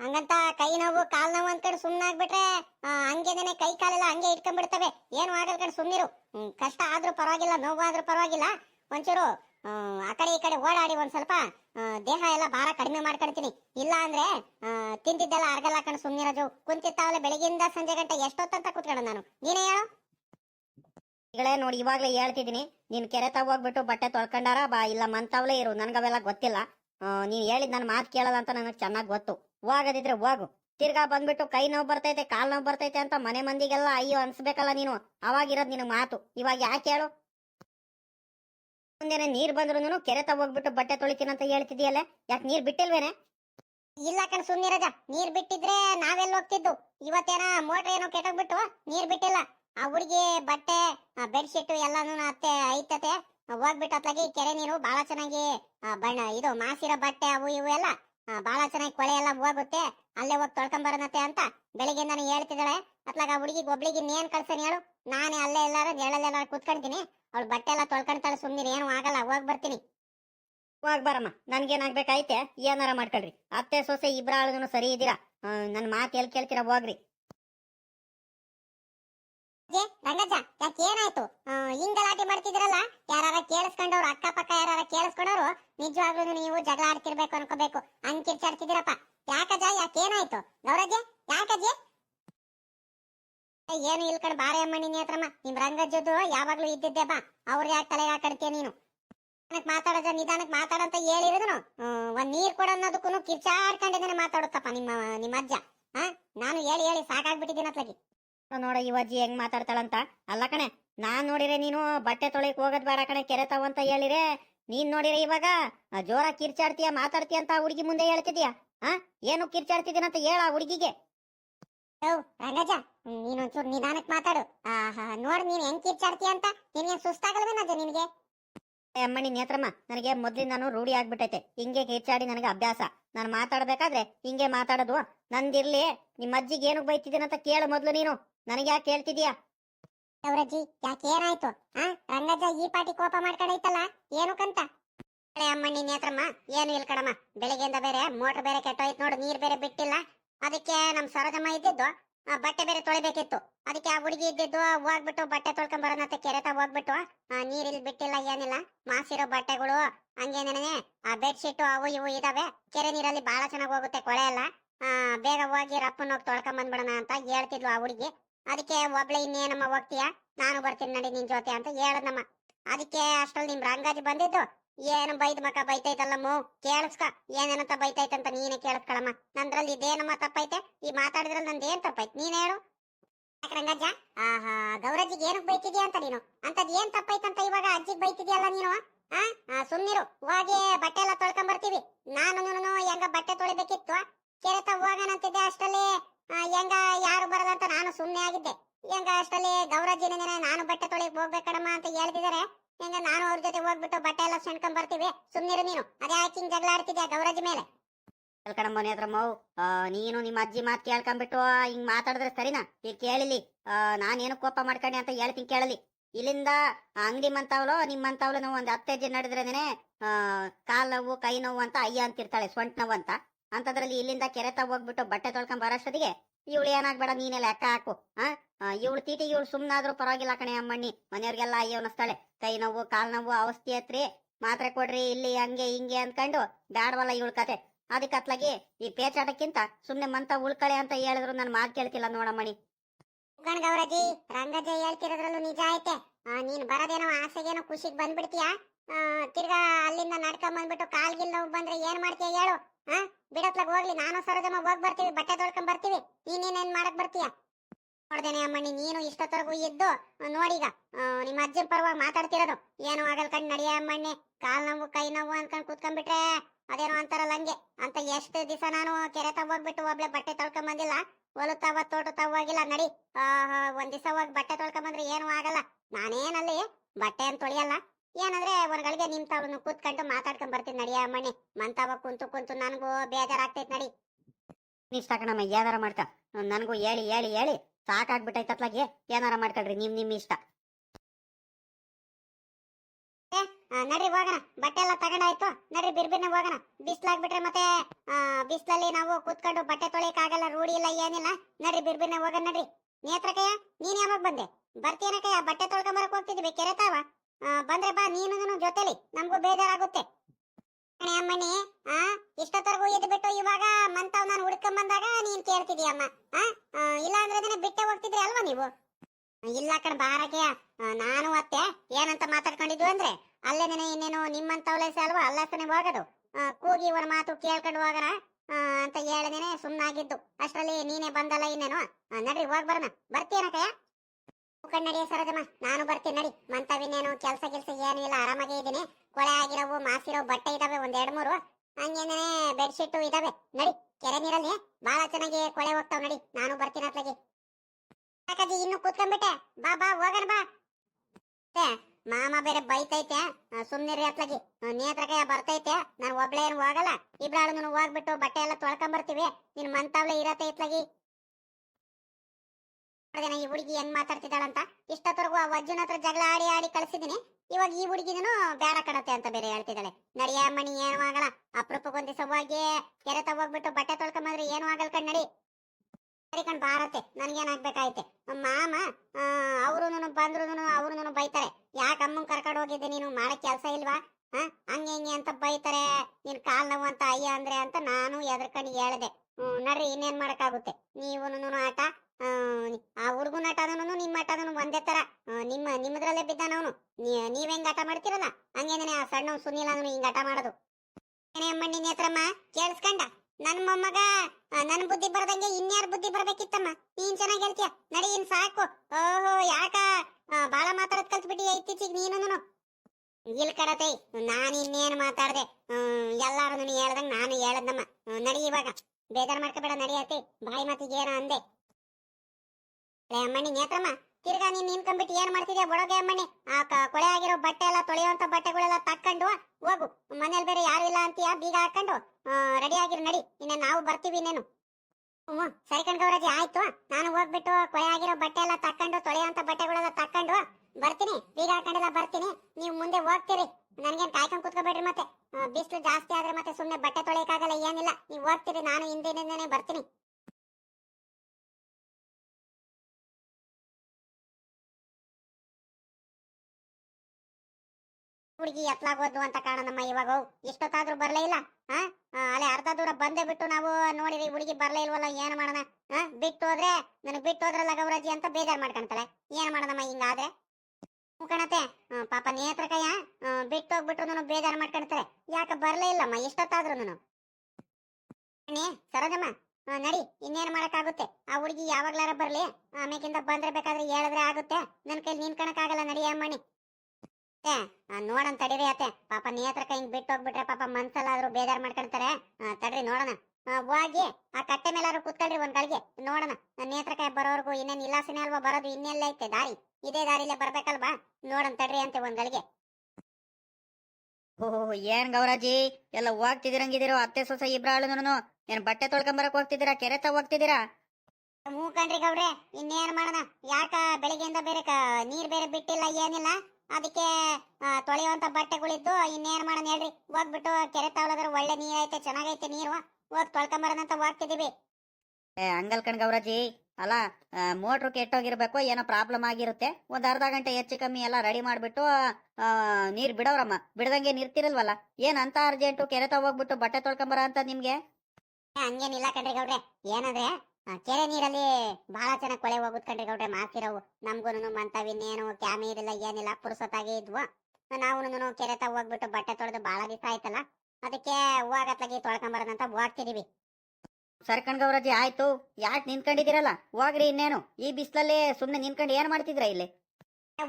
ಹಂಗಂತ ಕೈ ನೋವು ಕಾಲ್ ನೋವು ಅಂತ ಸುಮ್ನಾಗ್ಬಿಟ್ರೆ ಆ, ಹಂಗೇನೆ ಕೈ ಕಾಲೆಲ್ಲ ಹಂಗೆ ಇಟ್ಕೊಂಡ್ಬಿಡ್ತವೆ. ಏನು ಆಗಲ್ ಕಣ್ ಕಷ್ಟ ಆದ್ರೂ ಪರವಾಗಿಲ್ಲ ನೋವು ಆದ್ರೂ ಪರವಾಗಿಲ್ಲ. ಒಂಚೂರು ಆ, ಕಡೆ ಈ ಕಡೆ ಓಡಾಡಿ ಒಂದ್ ಸ್ವಲ್ಪ ದೇಹ ಎಲ್ಲ ಭಾರ ಕಡಿಮೆ ಮಾಡ್ಕೊಳ್ತೀನಿ. ಇಲ್ಲ ಅಂದ್ರೆ ತಿಂತಿದ್ದೆಲ್ಲ ಅರ್ಗಲ್ಲ ಕಣ್ ಸುಮ್ನಿರಜು ಕುಂತಿತ್ತಾವಲ್ಲ ಬೆಳಗಿಂದ ಸಂಜೆ ಗಂಟೆ ಎಷ್ಟೊತ್ತಂತ ಕುತ್ಕೊಳ್ಳೋ ನಾನು? ನೀನೇ ಹೇಳು. ಈಗಳೇ ನೋಡಿ, ಇವಾಗ್ಲೇ ಹೇಳ್ತಿದೀನಿ ನೀನ್ ಕೆರೆ ಹೋಗ್ಬಿಟ್ಟು ಬಟ್ಟೆ ತೊಳ್ಕೊಂಡಾರ? ಬಾ, ಇಲ್ಲ ಮಂತಾವ್ಲೆ ಇರು. ನನ್ಗವೆಲ್ಲ ಗೊತ್ತಿಲ್ಲ. ನೀನ್ ಹೇಳಿದ್ ನನ್ನ ಮಾತು ಕೇಳಲ್ಲ ಅಂತ ನನಗೆ ಚೆನ್ನಾಗ್ ಗೊತ್ತು. ಹೋಗದಿದ್ರೆ ಹೋಗು. ತಿರ್ಗಾ ಬಂದ್ಬಿಟ್ಟು ಕೈ ನೋವು ಬರ್ತೈತೆ, ಕಾಲ್ ನೋವು ಬರ್ತೈತೆ ಅಂತ ಮನೆ ಮಂದಿಗೆಲ್ಲ ಅಯ್ಯೋ ಅನ್ಸ್ಬೇಕಲ್ಲ ನೀನು. ಅವಾಗಿರೋದ್ ನಿನ್ ಮಾತು. ಇವಾಗ ಯಾಕೆ ಹೇಳು? ಮುಂದೆನೆ ನೀರ್ ಬಂದ್ರು ಕೆರೆ ಹೋಗ್ಬಿಟ್ಟು ಬಟ್ಟೆ ತೊಳಿತೀನಿ ಅಂತ ಹೇಳ್ತಿದ್ಯಲ್ಲ? ಯಾಕೆ ನೀರ್ ಬಿಟ್ಟಿಲ್ವೇನೆ? ಇಲ್ಲ ಕಣ್ ಸುಮ್ನಿರಜ ನೀರ್ ಬಿಟ್ಟಿದ್ರೆ ನಾವೆಲ್ಲ ಹೋಗ್ತಿದ್ದು? ಇವತ್ತೇನ ಮೋಟರ್ ಏನೋ ಕೆಟ್ಟೋಗ್ಬಿಟ್ಟು ನೀರ್ ಬಿಟ್ಟಿಲ್ಲ. ಆ ಹುಡುಗಿ ಬಟ್ಟೆ ಬೆಡ್ಶೀಟ್ ಎಲ್ಲಾನು ಅತ್ತೆ ಐತತೆ ಹೋಗ್ಬಿಟ್ಟು ಕೆರೆ ನೀರು ಬಹಳ ಚೆನ್ನಾಗಿ ಬಣ್ಣ ಇದು ಮಾಸಿರೋ ಬಟ್ಟೆ ಅವು ಇವು ಎಲ್ಲ ಬಹಳ ಚೆನ್ನಾಗಿ ಕೊಳೆ ಎಲ್ಲ ಹೋಗುತ್ತೆ. ಅಲ್ಲೇ ಹೋಗಿ ತೊಳ್ಕೊಂಡ್ ಬರೋಣತ್ತೆ ಅಂತ ಬೆಳಿಗ್ಗೆ ನಾನು ಹೇಳ್ತಿದ್ದಾಳೆ. ಅತ್ಲಾಗ ಆ ಹುಡುಗಿಗೆ ಒಬ್ಳಿಗೆ ಇನ್ನೇನ್ ಕಳ್ಸನ್ ಹೇಳು? ನಾನೇ ಅಲ್ಲೇ ಎಲ್ಲಾರು ನೆರಳಲ್ಲೆಲ್ಲ ಕುತ್ಕೊಂತೀನಿ ಅವಳು ಬಟ್ಟೆ ಎಲ್ಲ ತೊಳ್ಕೊಂತಾಳೆ ಸುಮ್ಮನೆ ಏನು ಆಗಲ್ಲ ಹೋಗ್ ಬರ್ತೀನಿ. ಹೋಗ್ ಬರಮ್ಮ ನನ್ಗೇನಾಗ್ಬೇಕಾಯ್ತೆ? ಏನಾರ ಮಾಡ್ಕೊಳ್ರಿ. ಅತ್ತೆ ಸೊಸೆ ಇಬ್ರಾಳು ಸರಿ ಇದ್ದೀರಾ ನನ್ನ ಮಾತು ಎಲ್ಲಿ ಕೇಳ್ತೀರಾ ಹೋಗ್ರಿ. ರಂಗಜ್ಜ ಯಾಕೆ ಏನಾಯ್ತು? ಹಿಂಗ್ ಗಲಾಟೆ ಮಾಡ್ತಿದ್ರಲ್ಲ? ಯಾರ ಕೇಳಿಸ್ಕೊಂಡವ್ರು ಅಕ್ಕಪಕ್ಕ ಯಾರ ಕೇಳಿಸ್ಕೊಂಡವ್ರು ನಿಜವಾಗ್ಲೂ ನೀವು ಜಗಳ ಆಡ್ತಿರ್ಬೇಕು ಅನ್ಕೋಬೇಕು. ಹಂಗ್ ಕಿರ್ಚಾಡ್ತಿದ್ದೀರಪ್ಪ ಯಾಕಜ್ಜ ಯಾಕೆ ಏನಾಯ್ತು ಗೌರಜ್ಜ ಯಾಕಜ್ಜಿ ಏ, ಏನು ಇಲ್ಕಂಡ್ ಬಾರೆ ಅಮ್ಮ ನಿನ್ನ ಹತ್ರಮ್ಮ? ನಿಮ್ ರಂಗಜ್ಜದು ಯಾವಾಗ್ಲೂ ಇದ್ದಿದ್ದೆ ಬಾ. ಅವ್ರ ಯಾಕೆ ತಲೆ ಹಾಕಡ್ತೀಯ ನೀನು? ಮಾತಾಡೋದ, ನಿಧಾನಕ್ ಮಾತಾಡಂತ ಹೇಳಿದ್ರು ಒಂದ್ ನೀರ್ ಕೊಡ ಅನ್ನೋದಕ್ಕೂ ಕಿರ್ಚಾಡ್ಕೊಂಡಿದ್ದಾನೆ ಮಾತಾಡುತ್ತಪ್ಪ ನಿಮ್ಮ ನಿಮ್ಮ ಅಜ್ಜ. ಹಾ, ನಾನು ಹೇಳಿ ಹೇಳಿ, ಸಾಕಾಗ್ಬಿಟ್ಟಿದ್ದೀನಿ ಅತ್ಲಗಿ. ನೋಡ ಈ ಅಜ್ಜಿ ಹೆಂಗ್ ಮಾತಾಡ್ತಾಳಂತ. ಅಲ್ಲ ಕಣೆ, ನಾನ್ ನೋಡಿರೆ ನೀನು ಬಟ್ಟೆ ತೊಳಿಕ್ ಹೋಗದ್ ಬೇಡ ಕಣೆ ಕೆರೆ ಅಂತ ಹೇಳಿರೆ. ನೀನ್ ನೋಡಿರೆ ಇವಾಗ ಜೋರ ಕಿರ್ಚಾಡ್ತೀಯ, ಮಾತಾಡ್ತೀಯ ಅಂತ ಹುಡುಗಿ ಮುಂದೆ ಹೇಳ್ತಿದ್ಯಾ? ಹಾ, ಏನು ಕಿರ್ಚಾಡ್ತಿದ್ದೀನಂತ ಹೇಳ ಹುಡುಗಿಗೆ. ಓ ನೀನು ಒಂಚೂರು ನಿಧಾನಕ್ ಮಾತಾಡು. ಆಹಾ ನೋಡ್ ನೀನ್ ಹೆಂಗ್ ಕಿರ್ಚಾಡ್ತೀಯ ಅಂತ? ನಿನ್ಗೆ ಸುಸ್ತಾಗಲ್ವೇನಜ್ಜ ನಿನ್ಗೆ? ಅಮ್ಮ ಅಮ್ಮಣಿ ನೇತ್ರಮ್ಮ ನನಗೆ ಮೊದ್ಲಿಂದಾನು ರೂಢಿ ಆಗ್ಬಿಟ್ಟೈತೆ. ಹಿಂಗೆ ಕಿರ್ಚಾಡಿ ನನಗೆ ಅಭ್ಯಾಸ. ನಾನು ಮಾತಾಡ್ಬೇಕಾದ್ರೆ ಹಿಂಗೆ ಮಾತಾಡೋದು. ನಂದಿರ್ಲಿ ನಿಮ್ಮ ಅಜ್ಜಿಗೆ ಏನಕ್ಕೆ ಬೈತಿದ್ದೀನಂತ ಕೇಳು ಮೊದ್ಲು ನೀನು. ನನಗೆ ಯಾಕೆ ಕೇಳ್ತಿದ್ಯಾ ಗೌರಜ್ಜಿ ಯಾಕೆ ಏನಾಯ್ತು? ಆ ರಂಗಜ್ಜ ಈ ಪಾಟಿ ಕೋಪ ಮಾಡ್ಕೊಂಡೈತಲ್ಲ ಏನಕ್ಕಂತ? ಅರೆ ನಿನ್ ನೇತ್ರಮ್ಮ ಏನು ಇಲ್ಕಡಮ್ಮ. ಬೆಳಿಗ್ಗೆಯಿಂದ ಬೇರೆ ಮೋಟರ್ ಬೇರೆ ಕೆಟ್ಟೋಯ್ತು ನೋಡು ನೀರ್ ಬೇರೆ ಬಿಟ್ಟಿಲ್ಲ. ಅದಕ್ಕೆ ನಮ್ ಸರೋಜಮ್ಮ ಇದ್ದಿದ್ದು ಬಟ್ಟೆ ಬೇರೆ ತೊಳಿಬೇಕಿತ್ತು. ಅದಕ್ಕೆ ಆ ಹುಡುಗಿ ಇದ್ದಿದ್ದು ಹೋಗ್ಬಿಟ್ಟು ಬಟ್ಟೆ ತೊಳ್ಕೊಂಡ್ ಬರೋಣ ಅಂತ ಕೆರೆ ತ ಹೋಗ್ಬಿಟ್ಟು ಆ, ನೀರ್ ಇಲ್ಲಿ ಬಿಟ್ಟಿಲ್ಲ ಏನಿಲ್ಲ. ಮಾಸಿರೋ ಬಟ್ಟೆಗಳು ಹಂಗೇನೇನೆ ಆ ಬೆಡ್ಶೀಟ್ ಅವು ಇವು ಇದಾವೆ. ಕೆರೆ ನೀರಲ್ಲಿ ಬಹಳ ಚೆನ್ನಾಗಿ ಹೋಗುತ್ತೆ ಕೊಳೆ ಎಲ್ಲ. ಬೇಗ ಹೋಗಿ ರಪ್ಪನ್ ಹೋಗಿ ತೊಳ್ಕೊಂಡ್ ಬಂದ್ಬಿಡೋಣ ಅಂತ ಹೇಳ್ತಿದ್ಲು ಆ ಹುಡುಗಿ. ಅದಕ್ಕೆ ಒಬ್ಳೆ ಇನ್ನೇನಮ್ಮ ಹೋಗ್ತೀಯಾ? ನಾನು ಬರ್ತೀನಿ ನಡಿ ನಿನ್ ಜೊತೆ ಅಂತ ಹೇಳದಮ್ಮ ಅದಕ್ಕೆ ಅಷ್ಟ್ರಲ್ಲಿ ನಿಮ್ ರಂಗಾಜಿ ಬಂದಿದ್ದು ಏನು ಬೈದ್ ಮಕ್ಕ ಬೈತೈತಲ್ಲ ಮೋ ಕೇಳಿಸ್ಕ. ಏನೇನಂತ ಬೈತೈತಂತ ನೀನೇ ಕೇಳಿಸ್ಕೊಳಮ್ಮ ನಂದ್ರಲ್ಲಿ ಇದೇನಮ್ಮ ತಪ್ಪೈತೆ. ಈ ಮಾತಾಡಿದ್ರಲ್ಲಿ ನಂದು ಏನ್ ತಪ್ಪೈತೆ? ನೀನ್ ಹೇಳು. ರಂಗಜ್ಜ? ಆಹಾ, ಗೌರಜ್ಜಿಗೆ ಏನಕ್ ಬೈತಿದ್ಯಾ ಅಂತ ನೀನು? ಅಂತದ್ ಏನ್ ತಪ್ಪೈತಂತ ಇವಾಗ ಅಜ್ಜಿಗ್ ಬೈತಿದ್ಯಲ್ಲ ನೀನು? ಆ? ಸುಮ್ನಿರು. ಹೋಗಿ, ಬಟ್ಟೆ ಎಲ್ಲ ತೊಳ್ಕೊಂಡ್ ಬರ್ತೀವಿ ನಾನು, ನೀನು, ಹೆಂಗ ಬಟ್ಟೆ ತೊಳಿಬೇಕಿತ್ತು? ಕೆರೆತ ಹೋಗೋಣಂತಿದ್ದೆ ಅಷ್ಟರಲ್ಲಿ ಹೆಂಗ ಯಾರು ಬರದಂತ ನಾನು ಸುಮ್ನೆ ಆಗಿದ್ದೆ. ಹೆಂಗ ಅಷ್ಟರಲ್ಲಿ ಗೌರಜ್ಜಿನ ನಾನು ಬಟ್ಟೆ ತೊಳಿಕ್ ಹೋಗ್ಬೇಕಡಮ್ಮ ಅಂತ ಹೇಳ್ತಿದಾರೆ. ಹೆಂಗ ನಾನು ಅವ್ರ ಜೊತೆ ಹೋಗ್ಬಿಟ್ಟು ಬಟ್ಟೆ ಎಲ್ಲ ಸೆಣ್ಕೊಂಡ್ ಬರ್ತೀವಿ? ಸುಮ್ನಿರು ನೀನು. ಅದೇ ಹಿಂಗ್ ಜಗಳ ಆಡ್ತಿದ್ಯಾ ಗೌರಜ್ ಮೇಲೆ? ಕಣಮ್ಮ ಮನೆ ಮೌ ಆ, ನೀನು ನಿಮ್ಮ ಅಜ್ಜಿ ಮಾತು ಕೇಳ್ಕೊಂಡ್ಬಿಟ್ಟು ಹಿಂಗ್ ಮಾತಾಡಿದ್ರೆ ಸರಿನಾ? ಈಗ ಕೇಳಿಲಿ ನಾನು ನಾನೇನು ಕೋಪ ಮಾಡ್ಕೊಂಡೆ ಅಂತ ಹೇಳ್ತೀನಿ ಕೇಳಲಿ ಇಲ್ಲಿಂದ ಅಂಗಡಿ ಮಂತಾವ್ಲೋ ನಿಮ್ಮಂತಾವ್ಲೋ ನಾವು ಒಂದ್ ಹತ್ತು ಹೆಜ್ಜೆ ನಡೆದ್ರೇನೆ ಕಾಲ್ ನೋವು ಕೈ ನೋವು ಅಂತ ಅಯ್ಯ ಅಂತಿರ್ತಾಳೆ ಸೊಂಟ ನೋವು ಅಂತ. ಅಂತದ್ರಲ್ಲಿ ಇಲ್ಲಿಂದ ಕೆರೆತ ಹೋಗ್ಬಿಟ್ಟು ಬಟ್ಟೆ ತೊಳ್ಕೊಂಡ್ ಬರೋಷ್ಟೊತ್ತಿಗೆ ಇವಳು ಏನಾಗ್ಬೇಡ ನೀನೆ ಲೆಕ್ಕ ಹಾಕು, ಆ? ಇವಳು ತೀಟಿ, ಇವಳು ಸುಮ್ನಾದ್ರೂ ಪರವಾಗಿಲ್ಲ ಕಣೆ ಅಮ್ಮಣ್ಣಿ. ಮನೆಯವ್ರಿಗೆಲ್ಲ ಅಯ್ಯೋ ಅನ್ನಿಸ್ತಾಳೆ ಕೈ ನೋವು, ಕಾಲ್ ನೋವು, ಔಷಧಿ ಹತ್ರಿ ಮಾತ್ರೆ ಕೊಡ್ರಿ, ಇಲ್ಲಿ ಹಂಗೆ, ಹಿಂಗೆ ಅನ್ಕೊಂಡು ಬ್ಯಾಡವಲ್ಲ ಇವಳ ಕತೆ. ಅದಕ್ಕೆ ಅತ್ಲಾಗಿ ಈ ಪೇಚಾಟಕ್ಕಿಂತ ಸುಮ್ನೆ ಮಂತ ಉಳ್ಕಳೆ ಅಂತ ಹೇಳಿದ್ರು ನನ್ನ ಮಾತು ಕೇಳ್ತಿಲ್ಲ ನೋಡಮ್ಮಣಿ ಗೌರಜಿ, ರಂಗಜ್ಜ ಹೇಳ್ತಿರೋದ್ರಲ್ಲೂ ನಿಜ ಐತೆ. ನೀನ್ ಬರೋದೇನೋ ಆಸೆಗೇನೋ ಖುಷಿಗೆ ಬಂದ್ಬಿಡ್ತೀಯಾ? ತಿರ್ಗಾ ಅಲ್ಲಿಂದ ನಡ್ಕೊಂಡ್ ಬಂದ್ಬಿಟ್ಟು ಕಾಲ್ಗಿಲ್ ನೋವು ಬಂದ್ರೆ ಏನ್ ಮಾಡ್ತೀಯ ಹೇಳು. ಹಾ ಬಿಡತ್ಲಾಗ ಹೋಗ್ಲಿ. ನಾನು ಸರೋಜಮ್ಮ ಹೋಗ್ ಬರ್ತೀವಿ, ಬಟ್ಟೆ ತೊಳ್ಕೊಂಡ್ ಬರ್ತೀವಿ. ಏನ್ ಮಾಡಕ್ ಬರ್ತೀಯ? ನೋಡ್ದೇನೆ ಅಮ್ಮಣ್ಣಿ ನೀನು ಇಷ್ಟೊತ್ತರೆಗೂ ಇದ್ದು ನೋಡೀಗ ನಿಮ್ಮ ಅಜ್ಜಿ ಪರವಾಗಿ ಮಾತಾಡ್ತಿರೋದು. ಏನು ಆಗಲ್ ಕಣ್ ನಡಿಯ ಅಮ್ಮಣ್ಣಿ, ಕಾಲ್ ನೋವು, ಕೈ ನೋವು ಅನ್ಕೊಂಡ್ ಕುತ್ಕೊಂಡ್ಬಿಟ್ರೆ ಅದೇನೋ ಅಂತಾರಲ್ಲ ಹಂಗೆ. ಅಂತ ಎಷ್ಟು ದಿವಸ ನಾನು ಕೆರೆ ಹೋಗ್ಬಿಟ್ಟು ಒಬ್ಳೆ ಬಟ್ಟೆ ತೊಳ್ಕೊಂಡ್ ಬಂದಿಲ್ಲ. ಹೊಲುತ್ತಾವ ತೋಟ ತಾವ ಹೋಗಿಲ್ಲ ನಡಿ. ಒಂದ್ ದಿವಸ ಹೋಗಿ ಬಟ್ಟೆ ತೊಳ್ಕೊಂಡ್ ಬಂದ್ರೆ ಏನು ಆಗಲ್ಲ. ನಾನೇನಲ್ಲಿ ಬಟ್ಟೆ ಅಂತ ತೊಳಿಯಲ್ಲ. ಏನಂದ್ರೆ ಒಂದ್ ಗಳಿಗೆ ನಿಮ್ ತಾವನು ಕೂತ್ಕೊಂಡು ಮಾತಾಡ್ಕೊಂಡ್ ಬರ್ತೀನಿ ನಡಿಯ ಅಮ್ಮಣ್ಣಿ. ಮಂತಾವ ಕುಂತು ಕುಂತು ನನಗೂ ಬೇಜಾರಾಗ್ತೈತ್ ನಡಿ. ಇಷ್ಟ ಕಣಮ್ಮ ಏನಾರ ಮಾಡ್ಕ ನನಗೂ ಹೇಳಿ ಹೇಳಿ ಹೇಳಿ. ಸಾಕಾಗ್ಬಿಟ್ಟೈತತ್ಲಾಗೆ ಏನಾರ ಮಾಡ್ಕೊಳ್ರಿ ನಿಮ್ ನಿಮ್ ಇಷ್ಟ. ನಡಿ ನಡ್ರಿ ಹೋಗೋಣ. ಬಟ್ಟೆ ಎಲ್ಲ ತಗೊಂಡಾಯ್ತು. ನಡ್ರಿ ಬಿರ್ಬಿರ್ನೆ ಹೋಗೋಣ. ಬಿಸ್ಲಾಗ್ಬಿಟ್ರೆ ಮತ್ತೆ ಬಿಸ್ಲಲ್ಲಿ ನಾವು ಕೂತ್ಕೊಂಡು ಬಟ್ಟೆ ತೊಳಿಯಕ್ ಆಗಲ್ಲ ರೂಢಿ ಇಲ್ಲ ಏನಿಲ್ಲ. ನಡ್ರಿ ಬಿರ್ಬಿರ್ನೆ ಹೋಗೋಣ ನಡ್ರಿ. ನೇತ್ರಕಯ್ಯ ನೀನ್ ಯಾವಾಗ ಬಂದೆ? ಬರ್ತೀನಕಯ್ಯ ಬಟ್ಟೆ ತೊಳ್ಕೊಂಬರಕ್ ಹೋಗ್ತಿದ್ವಿ ಕೆರೆ ತಾವ? ಆ, ಬಂದ್ರೆ ಬಾ ನೀನು ಜೊತೆಲಿ. ನಮಗೂ ಬೇಜಾರಾಗುತ್ತೆ. ಕಣೆ ಅಮ್ಮಣ್ಣಿ ಆ ಇಷ್ಟೊತ್ತರೆಗೂ ಎದ್ದು ಬಿಟ್ಟು ಇವಾಗ ಮಂತಾವ್ ನಾನು ಹುಡ್ಕೊಂಡ್ ಬಂದಾಗ ನೀನ್ ಕೇಳ್ತಿದೀಯಮ್ಮ ಆ ಇಲ್ಲ ಅಂದ್ರೆ ಬಿಟ್ಟೆ ಹೋಗ್ತಿದ್ರಿ ಅಲ್ವಾ ನೀವು? ಇಲ್ಲ ಕಣ ಬಾರಕ್ಕೆ ನಾನು ಅತ್ತೆ ಏನಂತ ಮಾತಾಡ್ಕೊಂಡಿದ್ವಿ ಅಂದ್ರೆ ಅಲ್ಲೇ ಇನ್ನೇನು ನಿಮ್ಮಂತವಳೆ ಅಲ್ವಾ ಅಲ್ಲೇ ಹೋಗೋದು ಕೂಗಿ ಇವರ ಮಾತು ಕೇಳ್ಕೊಂಡು ಹೋಗೋಣ ಆ, ಅಂತ ಹೇಳದೇನೆ ಸುಮ್ನಾಗಿದ್ದು. ಅಷ್ಟರಲ್ಲಿ ನೀನೇ ಬಂದಲ್ಲ ಇನ್ನೇನು? ನಡ್ರಿ ನಡ್ರಿ ಹೋಗ್ ಬರೋಣ. ಬರ್ತೀನಕಯ್ಯ ನಡಿಯ ಸರೋಜಮ್ಮ, ನಾನು ಬರ್ತೀನಿ, ನಡಿ. ಮಂತವಿನ್ನೇನು, ಕೆಲಸ ಕೆಲಸ ಏನು ಇಲ್ಲ, ಆರಾಮಾಗೇ ಇದ್ದೀನಿ. ಕೊಳೆ ಆಗಿರೋವು, ಮಾಸಿರೋ ಬಟ್ಟೆ ಇದಾವೆ ಒಂದ್ ಎರಡ್ ಮೂರು. ಹಂಗೇನೆ ಬೆಡ್ಶೀಟ್ ಇದಾವೆ. ನಡಿ, ಕೆರೆ ನೀರಲ್ಲಿ ಬಹಳ ಚೆನ್ನಾಗಿ ಕೊಳೆ ಹೋಗ್ತಾವ್, ನಡಿ. ನಾನು ಬರ್ತೀನಿ ಅತ್ಲಾಗಿ. ಅಕ್ಕಾಜಿ ಇನ್ನು ಕೂತ್ಕೊಂಡ್ಬಿಟ್ಟೆ. ಬಾ ಬಾ, ಹೋಗಣ, ಬಾ. ಮಾಮ ಬೇರೆ ಬೈತೈತೆ ಸುಮ್ನಿರಿ ಅತ್ಲಾಗಿ. ನೇತ್ರಕಯ ಬರ್ತೈತೆ, ನಾನು ಒಬ್ಳೆ ಏನು ಹೋಗಲ್ಲ ಇಬ್ರಾಳು ಹೋಗ್ಬಿಟ್ಟು ಬಟ್ಟೆ ಎಲ್ಲ ತೊಳ್ಕೊಂಡ್ ಬರ್ತೀವಿ ನಿನ್ ಮಂತಾವ್ಲೆ ಇರತ್ತೆ ಇತ್ಲಾಗಿ. ನೋಡ್ದೇನ ಈ ಹುಡುಗಿ ಏನ್ ಮಾತಾಡ್ತಿದ್ದಾಳಂತ? ಇಷ್ಟೊತ್ತರೆಗೂ ಆ ವಜ್ಜನ ಹತ್ರ ಜಗಳ ಆಡಿ ಆಡಿ ಕಳಿಸಿದೀನಿ. ಇವಾಗ ಈ ಹುಡುಗಿನೂ ಬೇಡ ಕಡತ್ತೆ ಅಂತ ಬೇರೆ ಹೇಳ್ತಿದ್ದಾಳೆ. ನಡಿಯ ಮಣಿ ಏನು ಆಗಲ್ಲ. ಅಪರೂಪಕ್ಕೊಂದ್ ಸವಾಗಿ ಕೆರೆ ತಗೋಗ್ಬಿಟ್ಟು ಬಟ್ಟೆ ತೊಳ್ಕೊಂಬಂದ್ರೆ ಏನು ಆಗಲ್ ಕಣ್, ನಡಿ. ಸರಿ ಕಣ್, ಬಾರತ್ತೆ. ನನ್ಗೇನಾಗ್ಬೇಕಾಯ್ತೆ ಮಾಮ ಅವ್ರು ಬಂದ್ರು ಅವ್ರು ಬೈತಾರೆ. ಯಾಕೆ ಅಮ್ಮನ್ ಕರ್ಕೊಂಡು ಹೋಗಿದ್ದೆ ನೀನು? ಮಾಡಕ್ ಕೆಲ್ಸ ಇಲ್ವಾ? ಹ? ಹಂಗೆ ಹಿಂಗೆ ಅಂತ ಬೈತಾರೆ. ನಿನ್ ಕಾಲ್ ನೋವು ಅಂತ ಅಯ್ಯ ಅಂದ್ರೆ ಅಂತ ನಾನು ಎದ್ರಕಂಡು ಹೇಳ್ದೆ. ಹ್ಮ್, ನಡ್ರಿ, ಇನ್ನೇನ್ ಮಾಡಕ್ಕಾಗುತ್ತೆ? ನೀವು ಆಟ. ಆ, ಆ ಆಟ ಅದನ್ನು ನಿಮ್ಮ ಅದನ್ನು ಒಂದೇ ತರ. ನಿಮ್ಮ ನಿಮ್ಮದ್ರಲ್ಲೇ ಬಿದ್ದಾನವನು ನೀವ್ ಹೆಂಗ್ ಆಟ ಮಾಡ್ತಿರಲ್ಲ? ಹಂಗೇನೆ ಆ ಸಣ್ಣ ಸುನೀಲ ಹಿಂಗ್ ಆಟ ಮಾಡೋದು. ಅಮ್ಮ ನೇತ್ರಮ್ಮ ಕೇಳಿಸ್ಕಂಡ? ನನ್ ಮೊಮ್ಮಗ ನನ್ ಬುದ್ಧಿ ಬರ್ದಂಗೆ ಇನ್ಯಾರ ಬುದ್ಧಿ ಬರ್ಬೇಕಿತ್ತಮ್ಮ? ನೀನ್ ಚೆನ್ನಾಗಿ ಹೇಳ್ತೀಯ? ನಡಿ ಇನ್ ಸಾಕು. ಓಹೋ ಯಾಕ? ಬಾಳ ಮಾತಾಡೋದ್ ಕಲ್ತ್ಬಿಟ್ಟಿಯ ಇತ್ತೀಚಿಗೆ ನೀನು ಇಲ್ ಕಡತೆ ನಾನು ಇನ್ನೇನು ಮಾತಾಡ್ದೆ. ಎಲ್ಲಾರು ನೀನು ಹೇಳ್ದಂಗ್ ನಾನು ಹೇಳದಮ್ಮ. ನಡಿ ಇವಾಗ. ಬೇಜಾರ್ ಮಾಡ್ಕೋಬೇಡ ನಡಿಯತಿ ಬಾಯಿ ಮಾತಿಗೆ ಏನ ಅಂದೆ. ಅಮ್ಮಣ್ಣಿ ನೇತ್ರಮ್ಮ, ತಿರ್ಗಾ ನೀನ್ ನಿನ್ಕೊಂಡ್ಬಿಟ್ಟು ಏನ್ ಮಾಡ್ತಿದ್ಯಾ? ಬಡೋಗೆ ಅಮ್ಮಣ್ಣಿ, ಆ ಕೊಳೆ ಆಗಿರೋ ಬಟ್ಟೆ ಎಲ್ಲ ತೊಳೆಯುವಂತ ಬಟ್ಟೆಗಳೆಲ್ಲ ತಕ್ಕೊಂಡು ಹೋಗು. ಮನೇಲಿ ಬೇರೆ ಯಾರು ಇಲ್ಲ ಅಂತೀಯ? ಬೀಗ ಹಾಕೊಂಡು ರೆಡಿ ಆಗಿರೋ, ನಡಿ. ಇನ್ನ ನಾವು ಬರ್ತೀವಿ ಇನ್ನೇನು. ಹ್ಞೂ ಸರಿ ಕಣ್ಗೌರಾಜಿ, ಆಯ್ತು. ನಾನು ಹೋಗ್ಬಿಟ್ಟು ಕೊಳೆ ಆಗಿರೋ ಬಟ್ಟೆ ಎಲ್ಲ ತಕ್ಕೊಂಡು, ತೊಳೆಯುವಂತ ಬಟ್ಟೆಗಳೆಲ್ಲ ತಕ್ಕೊಂಡು ಬರ್ತೀನಿ. ಬೀಗ ಹಾಕೊಂಡೆಲ್ಲ ಬರ್ತೀನಿ. ನೀವು ಮುಂದೆ ಹೋಗ್ತೀರಿ. ನನ್ಗೇನ್ ಕಾಯ್ಕೊಂಡ್ ಕೂತ್ಕೋಬೇಡ್ರಿ ಮತ್ತೆ. ಬಿಸಿಲು ಜಾಸ್ತಿ ಆದ್ರೆ ಮತ್ತೆ ಸುಮ್ನೆ ಬಟ್ಟೆ ತೊಳೆಯಕ್ಕಾಗಲ್ಲ, ಏನಿಲ್ಲ. ನೀವು ಹೋಗ್ತೀರಿ, ನಾನು ಹಿಂದಿನಿಂದನೇ ಬರ್ತೀನಿ. ಹುಡುಗಿ ಎತ್ಲಾಗೋದು ಅಂತ ಕಾರಣಮ್ಮ ಇವಾಗ. ಇಷ್ಟೊತ್ತಾದ್ರೂ ಬರ್ಲೇ ಇಲ್ಲ. ಹಾ ಅಲ್ಲೇ ಅರ್ಧ ದೂರ ಬಂದೇ ಬಿಟ್ಟು ನಾವು ನೋಡಿರಿ ಹುಡುಗಿ ಬರ್ಲೇ ಇಲ್ವಲ್ಲ ಏನ್ ಮಾಡೋಣ? ಹಾ ಬಿಟ್ಟು ಹೋದ್ರೆ ನನಗ್ ಬಿಟ್ಟು ಹೋದ್ರಲ್ಲ ಅಂತ ಬೇಜಾರ್ ಮಾಡ್ಕೊಂತಾಳೆ. ಏನ್ ಮಾಡೋಣಮ್ಮ ಹಿಂಗಾದ್ರೆ? ಕಣತೆ ಪಾಪ ನೇತ್ರಕಯ್ಯ ಹ್ಮ್, ಬಿಟ್ಟು ಹೋಗ್ಬಿಟ್ರು ನಾನು ಬೇಜಾರ್ ಮಾಡ್ಕೊಂತಾರೆ ಯಾಕೆ ಬರ್ಲೇ ಇಲ್ಲಮ್ಮ ಎಷ್ಟೊತ್ತಾದ್ರೂ ನಾನು ಸರೋಜಮ್ಮ ಆ, ನಡಿ ಇನ್ನೇನ್ ಮಾಡೋಕ್ಕಾಗುತ್ತೆ? ಆ ಹುಡುಗಿ ಯಾವಾಗ್ಲಾರ ಬರ್ಲಿ ಆಮೇಕಿಂದ ಬಂದ್ರೆ ಬೇಕಾದ್ರೆ ಹೇಳಿದ್ರೆ ಆಗುತ್ತೆ. ನನ್ ಕೈಲಿ ನಿನ್ಕಣಕ್ಕಾಗಲ್ಲ ನಡಿ ಅಮ್ಮಣಿ ಏ ನೋಡನ್ ತಡೀರಿ ಅತ್ತೆ. ಪಾಪ ಕೈ ಹಿಂಗ್ ಬಿಟ್ಟು ಹೋಗ್ಬಿಟ್ರೆ ಪಾಪ ಮನ್ಸಲ್ಲಾದ್ರೂ ಬೇಜಾರ್ ಮಾಡ್ಕೊಂತಾರೆ. ತಡ್ರಿ ನೋಡೋಣ. ಹೋಗಿ ಆ ಕಟ್ಟೆ ಮೇಲಾದ್ರೂ ಕುತ್ಕೊಳ್ರಿ ಒಂದ್ ನೋಡಣ. ನೋಡೋಣ ಕೈ ಬರೋರ್ಗು ಇನ್ನೇನ್ ಇಲ್ಲಾಸನೆ ಅಲ್ವಾ ಬರೋದು ಇನ್ನೆಲ್ಲ ಐತೆ ದಾರಿ. ಇದೇ ದಾರಿಲೇ ಬರ್ಬೇಕಲ್ವಾ? ನೋಡನ್ ತಡ್ರಿ ಅಂತೆ ಒಂದ್ ಗಳಿಗೆ ಓಹ್ ಏನ್ ಗೌರಾಜಿ? ಎಲ್ಲ ಹೋಗ್ತಿದಿರಂಗಿದಿರೋ ಅತ್ತೆ ಸೊಸೆ ಇಬ್ರಾಳುನು ಏನ್ ಬಟ್ಟೆ ತೊಳ್ಕೊಂಬರಕ್ ಹೋಗ್ತಿದ್ದೀರಾ? ಕೆರೆ ತ ಹೋಗ್ತಿದ್ದೀರಾ? ಮೂಕಂಡ್ರಿ ಗೌರೇ ಗೌಡ್ರೆ ಇನ್ನೇನ್ ಮಾಡೋಣ? ಯಾಕ ಬೆಳಿಗ್ಗೆಯಿಂದ ಬೇರೆ ನೀರ್ ಬೇರೆ ಬಿಟ್ಟಿಲ್ಲ ಏನಿಲ್ಲ? ಅದಕ್ಕೆ ತೊಳೆಯುವಂತ ಬಟ್ಟೆಗಳಿದ್ದು ಇನ್ನೇನ್ ಮಾಡೋಣ ಹೇಳ್ರಿ? ಹೋಗ್ಬಿಟ್ಟು ಕೆರೆ ತವಲದ್ರ ಒಳ್ಳೆ ನೀರ್ ಐತೆ ಚೆನ್ನಾಗೈತೆ ನೀರು. ಹೋಗ್ ತೊಳ್ಕೊಂಬರೋಣ ಅಂತ ಹೋಗ್ತಿದೀವಿ. ಏ ಹಂಗಲ್ ಕಣ್ ಗೌರಾಜಿ. ಅಲ್ಲ ಮೋಟ್ರು ಕೆಟ್ಟೋಗಿರ್ಬೇಕು ಏನೋ ಪ್ರಾಬ್ಲಮ್ ಆಗಿರುತ್ತೆ. ಒಂದ್ ಅರ್ಧ ಗಂಟೆ ಹೆಚ್ಚು ಕಮ್ಮಿ ಎಲ್ಲ ರೆಡಿ ಮಾಡ್ಬಿಟ್ಟು ನೀರ್ ಬಿಡೋರಮ್ಮ. ಬಿಡದಂಗೆ ನಿರ್ತಿರಲ್ವಲ್ಲ ಏನ್ ಅಂತ ಅರ್ಜೆಂಟು ಕೆರೆ ತಗೋಗ್ಬಿಟ್ಟು ಹೋಗ್ಬಿಟ್ಟು ಬಟ್ಟೆ ತೊಳ್ಕೊಂಬರ ಅಂತ ನಿಮ್ಗೆ? ಹಂಗೇನಿಲ್ಲ ಕಣ್ರಿ ಗೌಡ್ರೆ. ಏನಂದ್ರೆ ಕೆರೆ ನೀರಲ್ಲಿ ಬಹಳ ಚೆನ್ನಾಗಿ ಕೊಳೆ ಹೋಗುತ್ ಕಣ್ರಿ ಗೌಡ್ರೆ, ಮಾತಿರವು. ನಮ್ಗೂನು ಮಂತವಿನ್ನೇನು ಕ್ಯಾಮಿ ಇಲ್ಲ ಏನಿಲ್ಲ, ಪುರುಸತ್ತಾಗಿ ಇದ್ವು. ನಾವು ಕೆರೆ ತ ಹೋಗ್ಬಿಟ್ಟು ಬಟ್ಟೆ ತೊಳೆದು ಬಹಳ ದಿವಸ ಆಯ್ತಲ್ಲ, ಅದಕ್ಕೆ ಹೂವಾಗತ್ಲಾಗಿ ತೊಳ್ಕೊಂಬರೋಣ ಅಂತ ಹೋಗ್ತಿದೀವಿ. ಸರಿ ಕಣ್ ಆಯ್ತು. ಯಾಕೆ ನಿಂತ್ಕೊಂಡಿದ್ದೀರಲ್ಲ? ಹೋಗ್ರಿ ಇನ್ನೇನು. ಈ ಬಿಸ್ಲಲ್ಲಿ ಸುಮ್ನೆ ನಿಂತ್ಕೊಂಡು ಏನ್ ಮಾಡ್ತಿದ್ರ ಇಲ್ಲಿ?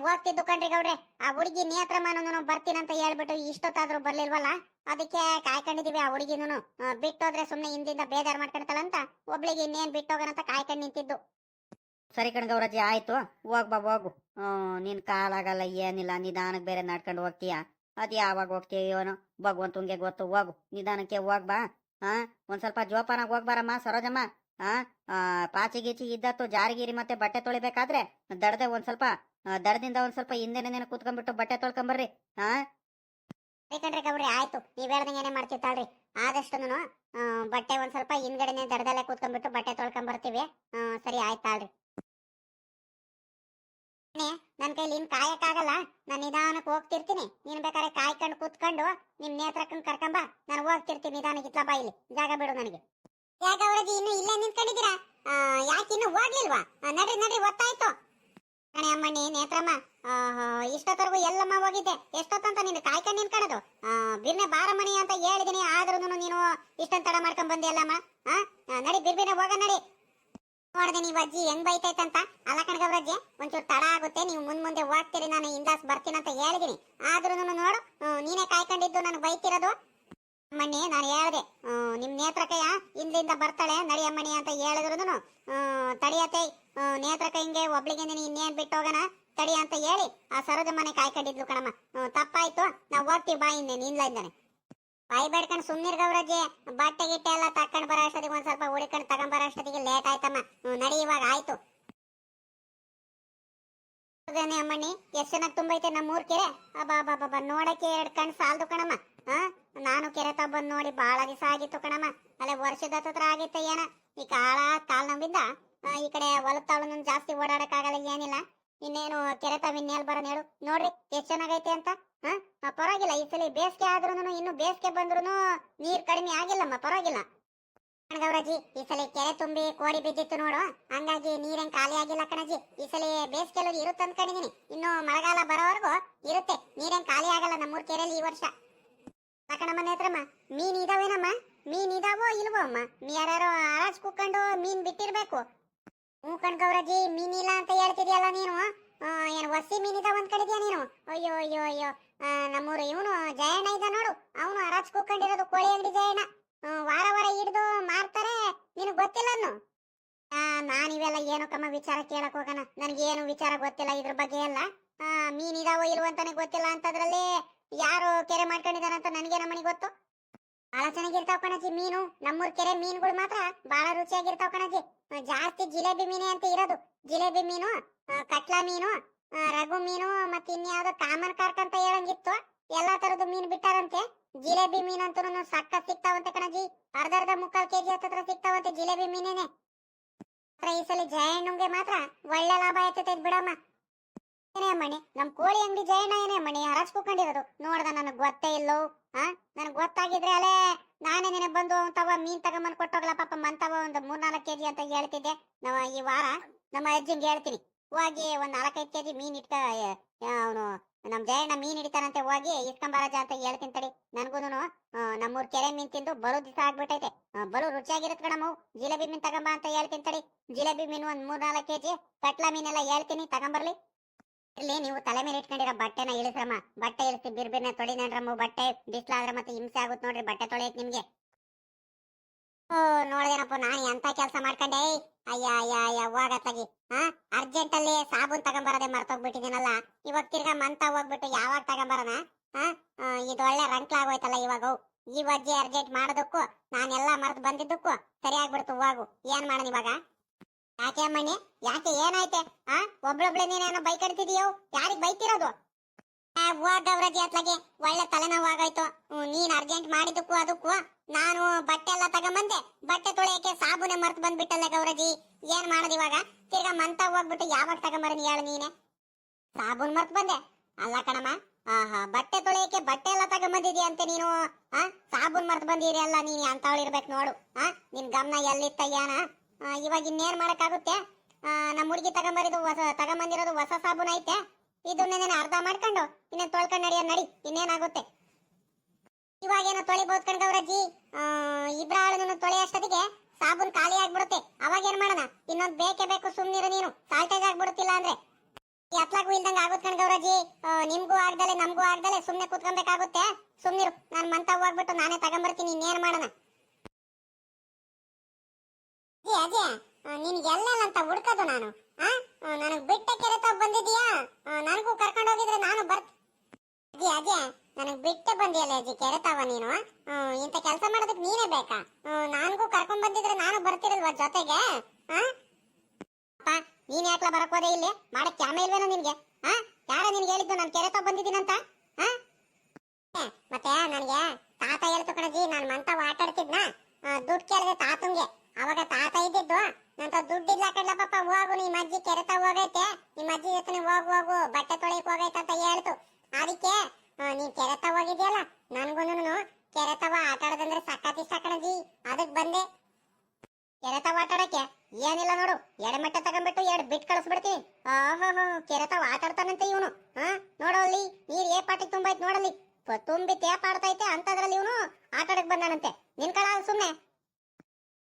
ಹೋಗ್ತಿದ್ದು ಕಣ್ರಿ ಗೌಡ್ರೆ. ಆ ಹುಡುಗಿ ಬರ್ತೀನಿ ಬರ್ತೀನಂತ ಹೇಳ್ಬಿಟ್ಟು ಇಷ್ಟೊತ್ತಾದ್ರೂ ಬರ್ಲಿಲ್ವಲ್ಲ? ಅದಕ್ಕೆ ಕಾಯ್ಕೊಂಡಿದೀವಿ ಆ ಹುಡುಗಿನೂ ಬಿಟ್ಟೋದ್ರೆ ಸುಮ್ನೆ ಹಿಂದಿಂದ ಬೇಜಾರ್ ಮಾಡ್ಕೊಂತಾಳಂತ ಒಬ್ಳಿಗೆ ಇನ್ನೇನ್ ಬಿಟ್ಟೋಗನಂತ ಕಾಯ್ಕೊಂಡ್ ನಿಂತಿದ್ದು. ಸರಿ ಕಣ್ ಗೌರಜಿ ಆಯ್ತು. ಹೋಗ್ ಬಾ, ಹೋಗು. ನಿನ್ ಕಾಲಾಗಲ್ಲ, ಏನಿಲ್ಲ. ನಿಧಾನಕ್ಕೆ ಬೇರೆ ನಡ್ಕೊಂಡು ಹೋಗ್ತೀಯ? ಅದ್ ಯಾವಾಗ ಹೋಗ್ತೀಯೋನು? ಭಗವಂತಂಗೆ ಗೊತ್ತು. ಹೋಗು. ನಿಧಾನಕ್ಕೆ ಹೋಗ್ಬಾ ಹಾ ಒಂದ್ ಸ್ವಲ್ಪ ಜೋಪಾನಾಗ ಹೋಗ್ಬಾರಮ್ಮ ಸರೋಜಮ್ಮ. ಆ, ಪಾಚಿ ಗೀಚಿ ಇದ್ದತ್ತು ಜಾರಿಗಿರಿ ಮತ್ತೆ ಬಟ್ಟೆ ತೊಳಿಬೇಕಾದ್ರೆ ದಡದೆ ಒಂದ್ ಸ್ವಲ್ಪ ದಡದಿಂದ ಒಂದ್ ಸ್ವಲ್ಪ ಹಿಂದೆನೆ ಕೂತ್ಕೊಂಡ್ಬಿಟ್ಟು ಬಟ್ಟೆ ತೊಳ್ಕೊಂಬರ್ರಿ ಹಾ ಕಣ್ರಿ ಕಬ್ರಿ ಆಯ್ತು. ನೀವ್ ಹೇಳ್ದಂಗೆ ಏನೇ ತಾಳ್ರಿ. ಆದಷ್ಟು ಬಟ್ಟೆ ಒಂದ್ ಸ್ವಲ್ಪ ಹಿಂದ್ಗಡೆನೆ ದಡದಲ್ಲೇ ಕೂತ್ಕೊಂಡ್ಬಿಟ್ಟು ಬಟ್ಟೆ ತೊಳ್ಕೊಂಬರ್ತೀವಿ. ಸರಿ ಆಯ್ತಾಳ್ರಿ ನನ್ ಕೈಲಿ ಇನ್ ಕಾಯಕ್ಕಾಗಲ್ಲ. ನಾನ್ ನಿಧಾನಕ್ಕೆ ಹೋಗ್ತಿರ್ತೀನಿ. ನೀನ್ ಬೇಕಾದ್ರೆ ಕಾಯ್ಕೊಂಡು ಕೂತ್ಕೊಂಡು ನಿಮ್ ನೇತ್ರಕ್ಕನ್ ಕರ್ಕೊಂಬ. ನಾನು ಹೋಗ್ತಿರ್ತೀನಿ ನಿಧಾನಕ್ಕೆ ಬಾ ಇಲ್ಲಿ ಜಾಗ ಬಿಡು ನನಗೆ. ಯಾಕೆ ಅವರಜಿ ಇನ್ನು ಇಲ್ಲೇ ಇನ್ನು ಹೋಗ್ಲಿಲ್ವಾ? ನಡ್ರಿ ನಡ್ರಿ ಗೊತ್ತಾಯ್ತು. ಕಣೆ ಅಮ್ಮಣ್ಣಿ ನೇತ್ರಮ್ಮ ಇಷ್ಟೊತ್ತರೆಗೂ ಎಲ್ಲಮ್ಮ ಹೋಗಿದ್ದೆ. ಎಷ್ಟೊತ್ತಂತ ನಿನ್ನ ಕಾಯ್ಕೊಂಡು ಆ, ಬಿರ್ನೆ ಬಾರಮಣಿ ಅಂತ ಹೇಳಿದೀನಿ ಆದ್ರೂ ನೀನು ಇಷ್ಟೊಂದ್ ತಡ ಮಾಡ್ಕೊಂಡ್ ಬಂದಿ ಅಲ್ಲಮ್ಮ ನಡಿ ಬಿರ್ಬಿನ ಹೋಗ ನಡಿ. ನೋಡ್ದೆ ನೀವು ಅಜ್ಜಿ ಹೆಂಗ್ ಬೈತೈತಂತ? ಅಲ್ಲ ಕಣಗವ್ರಜ್ಜಿ ಒಂಚೂರು ತಡ ಆಗುತ್ತೆ ನೀವು ಮುಂದ್ ಮುಂದೆ ಹೋಗ್ತೀರಿ ನಾನು ಹಿಂದಾಸ್ ಬರ್ತೀನಿ ಅಂತ ಹೇಳಿದೀನಿ. ಆದ್ರೂ ನೋಡು ನೀನೇ ಕಾಯ್ಕೊಂಡಿದ್ದು ನನಗೆ ಬೈತಿರೋದು. ಅಮ್ಮಣ್ಣಿ, ನಾನು ಹೇಳಿದೆ ನಿಮ್ಮ ನಿಮ್ ನೇತ್ರಕಯ್ಯ ಇಲ್ಲಿಂದ ಬರ್ತಾಳೆ, ನಡಿ ಅಮ್ಮಣಿ ಅಂತ ಹೇಳಿದ್ರು ತಡಿಯತ್ತೆ ನೇತ್ರಕ ಹಿಂಗೆ ಒಬ್ಳಿಗೆ ನೀನು ಇನ್ನೇನ್ ಬಿಟ್ಟು ಹೋಗೋಣ ತಡಿ ಅಂತ ಹೇಳಿ ಆ ಸರೋಜ ಮನೆ ಕಾಯ್ಕೊಂಡಿದ್ಲು ಕಣಮ್ಮ. ತಪ್ಪಾಯ್ತು, ನಾವು ಹೋಗ್ತೀವಿ ಬಾ ಇನ್ನೇನು ಇಂದಾನೆ ಬಾಯಿ ಬೇಡ್ಕೊಂಡು ಸುಮ್ಮನೆ ಗೌರಜ್ಜಿ, ಬಟ್ಟೆ ಗಿಟ್ಟೆ ಎಲ್ಲ ತಕ್ಕೊಂಡು ಬರೋ ಅಷ್ಟೊತ್ತಿಗೆ ಒಂದು ಸ್ವಲ್ಪ ಹುಡುಕೊಂಡು ತಗೊಂಡ್ ಬರೋ ಅಷ್ಟೊತ್ತಿಗೆ ಲೇಟ್ ಆಯ್ತಮ್ಮ. ನಡಿ ಇವಾಗ, ಆಯ್ತು. ಅಮ್ಮಣ್ಣಿ, ಎಷ್ಟು ಚೆನ್ನಾಗಿ ತುಂಬೈತೆ ನಮ್ಮೂರ್ ಕೆರೆ. ಅಬ್ಬಾ ಬಾಬಾ ನೋಡಕ್ಕೆ ಎರಡು ಕಣ್ ಸಾಲದು ಕಣಮ್ಮ. ನಾನು ಕೆರೆ ತ ಬಂದ್ ನೋಡಿ ಬಹಳ ದಿವಸ ಆಗಿತ್ತು ಕಣಮ್ಮ. ಅಲ್ಲೇ ವರ್ಷದ ಹತ್ರ ಆಗಿತ್ತು ಏನ. ಈ ಕಾಳ ಕಾಲ್ ನಂಬಿದ್ದ? ಈ ಕಡೆ ಹೊಲತಾಳು ಜಾಸ್ತಿ ಓಡಾಡಕ್ಕಾಗಲ್ಲ ಏನಿಲ್ಲ. ಇನ್ನೇನು ಕೆರೆ ತಬ್ ಇನ್ನೇಲ್ ಬರೋನ್ ಹೇಳು. ನೋಡ್ರಿ, ಎಷ್ಟ್ ಚೆನ್ನಾಗೈತೆ ಅಂತ. ಹಾ? ಪರವಾಗಿಲ್ಲ, ಈ ಸಲ ಬೇಸಿಗೆ ಆದ್ರೂನು ಇನ್ನು ಬೇಸಿಗೆ ಬಂದ್ರು ನೀರ್ ಕಡಿಮೆ ಆಗಿಲ್ಲಮ್ಮ, ಪರವಾಗಿಲ್ಲ. ಗೌರಜಿ ಈ ಸಲ ಕೆರೆ ತುಂಬಿ ಕೋಡಿ ಬಿದ್ದಿತ್ತು ನೋಡು. ಹಂಗಾಗಿ ನೀರೇನ್ ಖಾಲಿ ಆಗಿಲ್ಲ ಕಣಜಿ ಈ ಸಲ ಬೇಸಿಗೆಲ್ಲ ಇರುತ್ತೆ ಅನ್ಕೊಂಡಿದೀನಿ ಇನ್ನು ಮಳೆಗಾಲ ಬರೋವರೆಗೂ ಇರುತ್ತೆ. ನೀರೇನ್ ಖಾಲಿ ಆಗಲ್ಲ ನಮ್ಮೂರ್ ಕೆರೆಯಲ್ಲಿ ಈ ವರ್ಷ. ಕಣಮ್ಮ ನೇತ್ರಮ್ಮ, ಮೀನ್ ಇದಾವೇನಮ್ಮ ಮೀನ್ ಇದಾವೋ ಇಲ್ವೋ ಅಮ್ಮ? ನೀ ಯಾರು ಹರಾಜ್ ಕುಕ್ಕೊಂಡು ಮೀನ್ ಬಿಟ್ಟಿರ್ಬೇಕು. ಹ್ಞೂ ಕಣ್ ಗೌರಜಿ ಮೀನ್ ಇಲ್ಲ ಅಂತ ಹೇಳ್ತಿದ್ಯಲ್ಲ ನೀನು? ಏನು ವಸಿ ಮೀನ್ ಇದಾವ ಕಡಿದ್ಯಾ ನೀನು? ಅಯ್ಯೋ ಅಯ್ಯೋ ಅಯ್ಯೋ. ನಮ್ಮೂರು ಇವನು ಜಯಣ್ಣ ಇದ್ದ ನೋಡು. ಅವನು ಅರಾಜ್ ಕುಕ್ಕೊಂಡಿರೋದು ಕೋಳಿ ಅಂಗಡಿ ಜಯಣ್ಣ. ವಾರ ವಾರ ಹಿಡಿದು ಮಾರ್ತಾರೆ. ನಿನಗ್ ಗೊತ್ತಿಲ್ಲ ಅನ್ನು? ನಾನು ಇವೆಲ್ಲ ಏನು ಕಮ್ಮ ವಿಚಾರ ಕೇಳಕ್ ಹೋಗೋಣ. ನನಗೇನು ವಿಚಾರ ಗೊತ್ತಿಲ್ಲ ಇದ್ರ ಬಗ್ಗೆ ಎಲ್ಲ. ಮೀನ್ ಇದಾವೋ ಇಲ್ವಂತಾನೆ ಗೊತ್ತಿಲ್ಲ ಅಂತದ್ರಲ್ಲಿ ಯಾರು ಕೆರೆ ಮಾಡ್ಕೊಂಡಿದಾರ ಅಂತ ನನಗೆ ನಮ್ಮನಿಗೆ ಗೊತ್ತು? ಬಹಳ ಚೆನ್ನಾಗಿರ್ತಾವ ಕಣಜಿ ಮೀನು. ನಮ್ಮೂರ್ ಕೆರೆ ಮೀನುಗಳು ಮಾತ್ರ ಬಹಳ ರುಚಿಯಾಗಿರ್ತಾವ ಕಣಜಿ ಜಾಸ್ತಿ ಜಿಲೇಬಿ ಮೀನೆ ಅಂತ ಇರೋದು. ಜಿಲೇಬಿ ಮೀನು ಕಟ್ಲಾ ಮೀನು ರಘು ಮೀನು, ಮತ್ತೆ ಇನ್ಯಾವ್ದೋ ಕಾಮನ್ ಕಾರ್ಕ್ ಅಂತ ಹೇಳಂಗಿತ್ತು. ಎಲ್ಲಾ ತರದ ಮೀನ್ ಬಿಟ್ಟಾರಂತೆ. ಜಿಲೇಬಿ ಮೀನ್ ಅಂತೂ ಸಕ್ಕ ಸಿಗ್ತಾವಂತೆ ಕಣಜಿ ಅರ್ಧ ಅರ್ಧ ಮುಕ್ಕಾಲ್ ಕೆಜಿ ಹತ್ತತ್ರ ಸಿಕ್ತಾವಂತೆ ಜಿಲೇಬಿ ಮೀನೇನೆ. ಈ ಸಲ ಜಯಣ್ಣಂಗೆ ಮಾತ್ರ ಒಳ್ಳೆ ಲಾಭ ಆಯ್ತೈತೆ ಬಿಡಮ್ಮ ಏನೇ ಮಣಿ, ನಮ್ ಕೋಳಿ ಅಂಗಡಿ ಜಯಣ್ಣ ಏನೇ ಮಣಿ ಕೂಕೊಂಡಿರೋದು? ನೋಡ್ದ ನನಗ್ ಗೊತ್ತೇ ಇಲ್ಲೋ, ಆ? ನನಗ್ ಗೊತ್ತಾಗಿದ್ರೆ ಅಲೇ, ನಾನೇ ನಿನ ಬಂದು ತವ ಮೀನ್ ತಗೊಂಬಂದ್ ಕೊಟ್ಟೋಗ್ಲ, ಪಾಪ ಮಂತವ ಒಂದು ಮೂರ್ನಾಲ್ಕು ಕೆಜಿ ಅಂತ ಹೇಳ್ತಿದ್ದೆ. ನಾವ್ ಈ ವಾರ ನಮ್ಮ ಅಜ್ಜಿಂಗ್ ಹೇಳ್ತೀನಿ, ಹೋಗಿ ಒಂದ್ ನಾಲ್ಕೈದು ಕೆಜಿ ಮೀನ್ ಇಟ್ಕ ಅವನು, ನಮ್ ಜಯಣ್ಣ ಮೀನ್ ಹಿಡಿತಾನಂತೆ, ಹೋಗಿ ಇಸ್ಕೊಂಬಾರಜ ಅಂತ ಹೇಳ್ತೀನಿ ತಡಿ. ನನ್ಗೂನು ನಮ್ಮೂರ್ ಕೆರೆ ಮೀನ್ ತಿಂದು ಬಲು ದಿವಸ ಆಗ್ಬಿಟ್ಟೈತೆ. ಬಲು ರುಚಿಯಾಗಿರುತ್ತೆ ಕಣಮ್ಮ, ಜಿಲೇಬಿ ಮೀನ್ ತಗೊಂಬ ಅಂತ ಹೇಳ್ತೀನಿ ತಡಿ. ಜಿಲೇಬಿ ಮೀನ್ ಒಂದ್ ಮೂರ್ ನಾಲ್ಕು ಕೆಜಿ ಕಟ್ಲಾ ಮೀನೆಲ್ಲ ಹೇಳ್ತೀನಿ, ತಗೊಂಬರ್ಲಿ. ಇಲ್ಲಿ ನೀವು ತಲೆ ಮೇಲೆ ಇಟ್ಕೊಂಡಿರೋ ಬಟ್ಟೆನ ಇಳಿಸ್ರಮ್ಮ. ಬಟ್ಟೆ ಇಳಿಸಿ ಬಿರ್ಬಿರ್ನ ತೊಳಿ ನಡ್ರಮ್ಮ ಬಟ್ಟೆ ಬಿಸಿಲಾದ್ರೆ ಮತ್ತೆ ಹಿಂಸೆ ಆಗುತ್ತೆ ನೋಡ್ರಿ. ಬಟ್ಟೆ ತೊಳೆಯಕ್ ನಿಮ್ಗೆ. ಓ, ನೋಡ್ದೇನಪ್ಪ, ನಾನು ಎಂತ ಕೆಲಸ ಮಾಡ್ಕೊಂಡೆ? ಅಯ್ಯ ಅಯ್ಯ ಅಯ್ಯ ಹೋಗತ್ತಾಗಿ ಹಾ ಅರ್ಜೆಂಟ್ ಅಲ್ಲಿ ಸಾಬೂನ್ ತಗೊಂಬರದೆ ಮರ್ತೋಗ್ಬಿಟ್ಟಿದ್ದೀನಲ್ಲ. ಇವಾಗ ತಿರ್ಗಾ ಮಂತ ಹೋಗ್ಬಿಟ್ಟು ಯಾವಾಗ ತಗೊಂಬರೋಣ ಹಾ ಇದು ಒಳ್ಳೆ ರಂಕ್ಲಾಗೋಯ್ತಲ್ಲ ಇವಾಗ. ಈ ವಜ್ಜೆ ಅರ್ಜೆಂಟ್ ಮಾಡೋದಕ್ಕೂ, ನಾನೆಲ್ಲ ಮರ್ತು ಬಂದಿದ್ದಕ್ಕೂ ಸರಿಯಾಗ್ಬಿಡ್ತು ಹೋಗು ಏನ್ ಮಾಡೋಣ ಇವಾಗ? ಯಾಕೆ ಅಮ್ಮಣ್ಣಿ? ಯಾಕೆ ಏನಾಯ್ತೆ? ಆ? ಒಬ್ಳೊಬ್ಳೆ ನೀನೇನೋ ಬೈಕಡ್ತಿದೀಯೋ ಯಾರಿಗ್ ಬೈತಿರೋದು? ಗೌರಜಿ ಅತ್ಲಾಗೆ ಒಳ್ಳೆ ತಲೆನೋವು ಆಗೋಯ್ತು ಹ್ಮ್, ನೀನ್ ಅರ್ಜೆಂಟ್ ಮಾಡಿದಕ್ಕೂ ಅದಕ್ಕೂ ನಾನು ಬಟ್ಟೆ ಎಲ್ಲ ತಗೊಂಬಂದೆ. ಬಟ್ಟೆ ತೊಳೆಯಕ್ಕೆ ಸಾಬೂನೆ ಮರ್ತು ಬಂದ್ಬಿಟ್ಟಲ್ಲ ಗೌರಜಿ. ಏನ್ ಮಾಡೋದು ಇವಾಗ? ತಿರ್ಗಾ ಮಂತ ಹೋಗ್ಬಿಟ್ಟು ಯಾವಾಗ ತಗೊಂಬರನಿ ಹೇಳು ನೀನೆ? ಸಾಬೂನ್ ಮರ್ತು ಬಂದೆ. ಅಲ್ಲ ಕಣಮ್ಮ. ಆಹಾ ಬಟ್ಟೆ ತೊಳೆಯಕ್ಕೆ ಬಟ್ಟೆ ಎಲ್ಲ ತಗೊಂಬಂದಿದ್ಯಾ ಅಂತ ನೀನು? ಆ? ಸಾಬೂನ್ ಮರ್ತು ಬಂದಿರಿ ಅಲ್ಲ ನೀನು? ಅಂತವಳಿರ್ಬೇಕು ನೋಡು. ಆ? ನಿನ್ ಗಮನ ಎಲ್ಲಿತ್ತ ಏನ ಇವಾಗ ಇನ್ನೇನ್ ಮಾಡಕ್ಕಾಗುತ್ತೆ? ನಮ್ಮ ಹುಡುಗಿ ತಗೊಂಬರಿದು ಹೊಸ, ತಗೊಂಬಂದಿರೋದು ಹೊಸ ಸಾಬೂನ್ ಐತೆ. ಇದನ್ನೇನೇನು ಅರ್ಧ ಮಾಡ್ಕೊಂಡು ಇನ್ನೇನ್ ತೊಳ್ಕೊಂಡು ನಡೆಯೋ ನಡಿ, ಇನ್ನೇನಾಗುತ್ತೆ? ಇವಾಗ ಏನೋ ತೊಳಿಬಹುದು ಕಣ್ಗವ್ರಜ್ಜಿ ಇಬ್ರಾಳನ್ನು ತೊಳೆಯಷ್ಟೊತ್ತಿಗೆ ಸಾಬೂನ್ ಖಾಲಿ ಆಗ್ಬಿಡುತ್ತೆ. ಅವಾಗ ಏನ್ ಮಾಡೋಣ? ಇನ್ನೊಂದು ಬೇಕೇ ಬೇಕು, ಸುಮ್ನಿರು ನೀನು. ಸಾಲ್ಟೇಜ್ ಆಗ್ಬಿಡುತ್ತಿಲ್ಲ ಅಂದ್ರೆ. ಎತ್ಲಾಗೂ ಇಲ್ದಂಗ ಆಗುತ್ತೆ ಕಣ್ಗವ್ರಜ್ಜಿ ನಿಮ್ಗೂ ಆಗ್ದಲೆ, ನಮ್ಗೂ ಆಗ್ದಲೆ ಸುಮ್ಮನೆ ಕೂತ್ಕೊಬೇಕಾಗುತ್ತೆ. ಸುಮ್ಮನಿರು ನಾನು ಮಂತ ಹೋಗ್ಬಿಟ್ಟು ನಾನೇ ತಗೊಂಬರ್ತೀನಿ, ಇನ್ನೇನ್ ಮಾಡೋಣ? ಅಜಯ್ ನಿನ್ಗೆ ಅಂತ ಹುಡ್ಕೋದು ನಾನು ನನಗ್ ಬಿಟ್ಟ ಕೆರೆತಾ ಬಂದಿದೀಯಾ? ನನಗೂ ಕರ್ಕೊಂಡು ಹೋಗಿದ್ರೆ ನಾನು ಬರ್ತ ಅಜಯ್ ನನಗ್ ಬಿಟ್ಟು ಬಂದಿಯಲ್ಲ ಅಜ್ಜಿ ಕೆರೆತಾವ ನೀನು ಇಂತ ಕೆಲಸ ಮಾಡೋದಕ್ಕೆ ನೀನೇ ಬೇಕಾ? ನನಗೂ ಕರ್ಕೊಂಡ್ ಬಂದಿದ್ರೆ ನಾನು ಬರ್ತಿರಲ್ವಾ ಜೊತೆಗೆ ನೀನ್ ಯಾಕ್ಲ ಬರಕ್ ಹೋದೆ ಇಲ್ಲಿ? ಮಾಡಕ್ ಕ್ಯಾಮೆ ಇಲ್ವೇನೋ ನಿನ್ಗೆ ಯಾರ ನಿನ್ಗೆ ಹೇಳಿದ್ದು ನಾನು ಕೆರೆತ ಬಂದಿದ್ದೀನಂತ ಮತ್ತೆ, ನನ್ಗೆ ತಾತ ಹೇಳ್ತು ಕಣಜಿ ನಾನು ಮಂತ ಆಟ ದುಡ್ಡು ಕೇಳಿದೆ ತಾತಂಗೆ ಅವಾಗ ತಾತ ಇದ್ದಿದ್ದು ನಂತ ದುಡ್ಡು ಇಲ್ಲ ಕಡ್ಲ ಪಾಪ ಹೋಗು ನಿಮ್ಮ ಅಜ್ಜಿ ಕೆರೆತ ಹೋಗೈತೆ ನಿಮ್ಮ ಅಜ್ಜಿ ಜೊತೆ ಹೋಗು ಹೋಗು ಬಟ್ಟೆ ತೊಳೆಯಕ್ ಹೋಗೈತೆ ಅಂತ ಹೇಳ್ತು ಅದಕ್ಕೆ ಆ, ನೀನ್ ಕೆರೆತ ಹೋಗಿದ್ಯಲ್ಲ ನನ್ಗೂನು ಕೆರೆತವ ಆಟ ಆಡೋದಂದ್ರೆ ಸಖತ್ ಇಷ್ಟ ಕಣಜಿ ಅದಕ್ ಬಂದೆ ಕೆರೆತವ ಆಟ ಆಡಕ್ಕೆ ಏನಿಲ್ಲ ನೋಡು ಎಡಮೆಟ್ಟ ತಗೊಂಡ್ಬಿಟ್ಟು ಎರಡು ಬಿಟ್ ಕಳಿಸ್ಬಿಡ್ತೀನಿ ಆಹೋ ಕೆರೆತವ ಆಟ ಆಡ್ತಾನಂತೆ ಇವನು ಹಾ ನೋಡು ಅಲ್ಲಿ ನೀರ್ ಏ ಪಾಟಿಗೆ ತುಂಬೈತ್ ನೋಡಲ್ಲಿ ಪ- ತುಂಬಿ ತೇಪ ಆಡ್ತೈತೆ ಅಂತದ್ರಲ್ಲಿ ಇವನು ಆಟ ಆಡಕ್ ಬಂದಾನಂತೆ ನಿನ್ ಕಳ ಸುಮ್ನೆ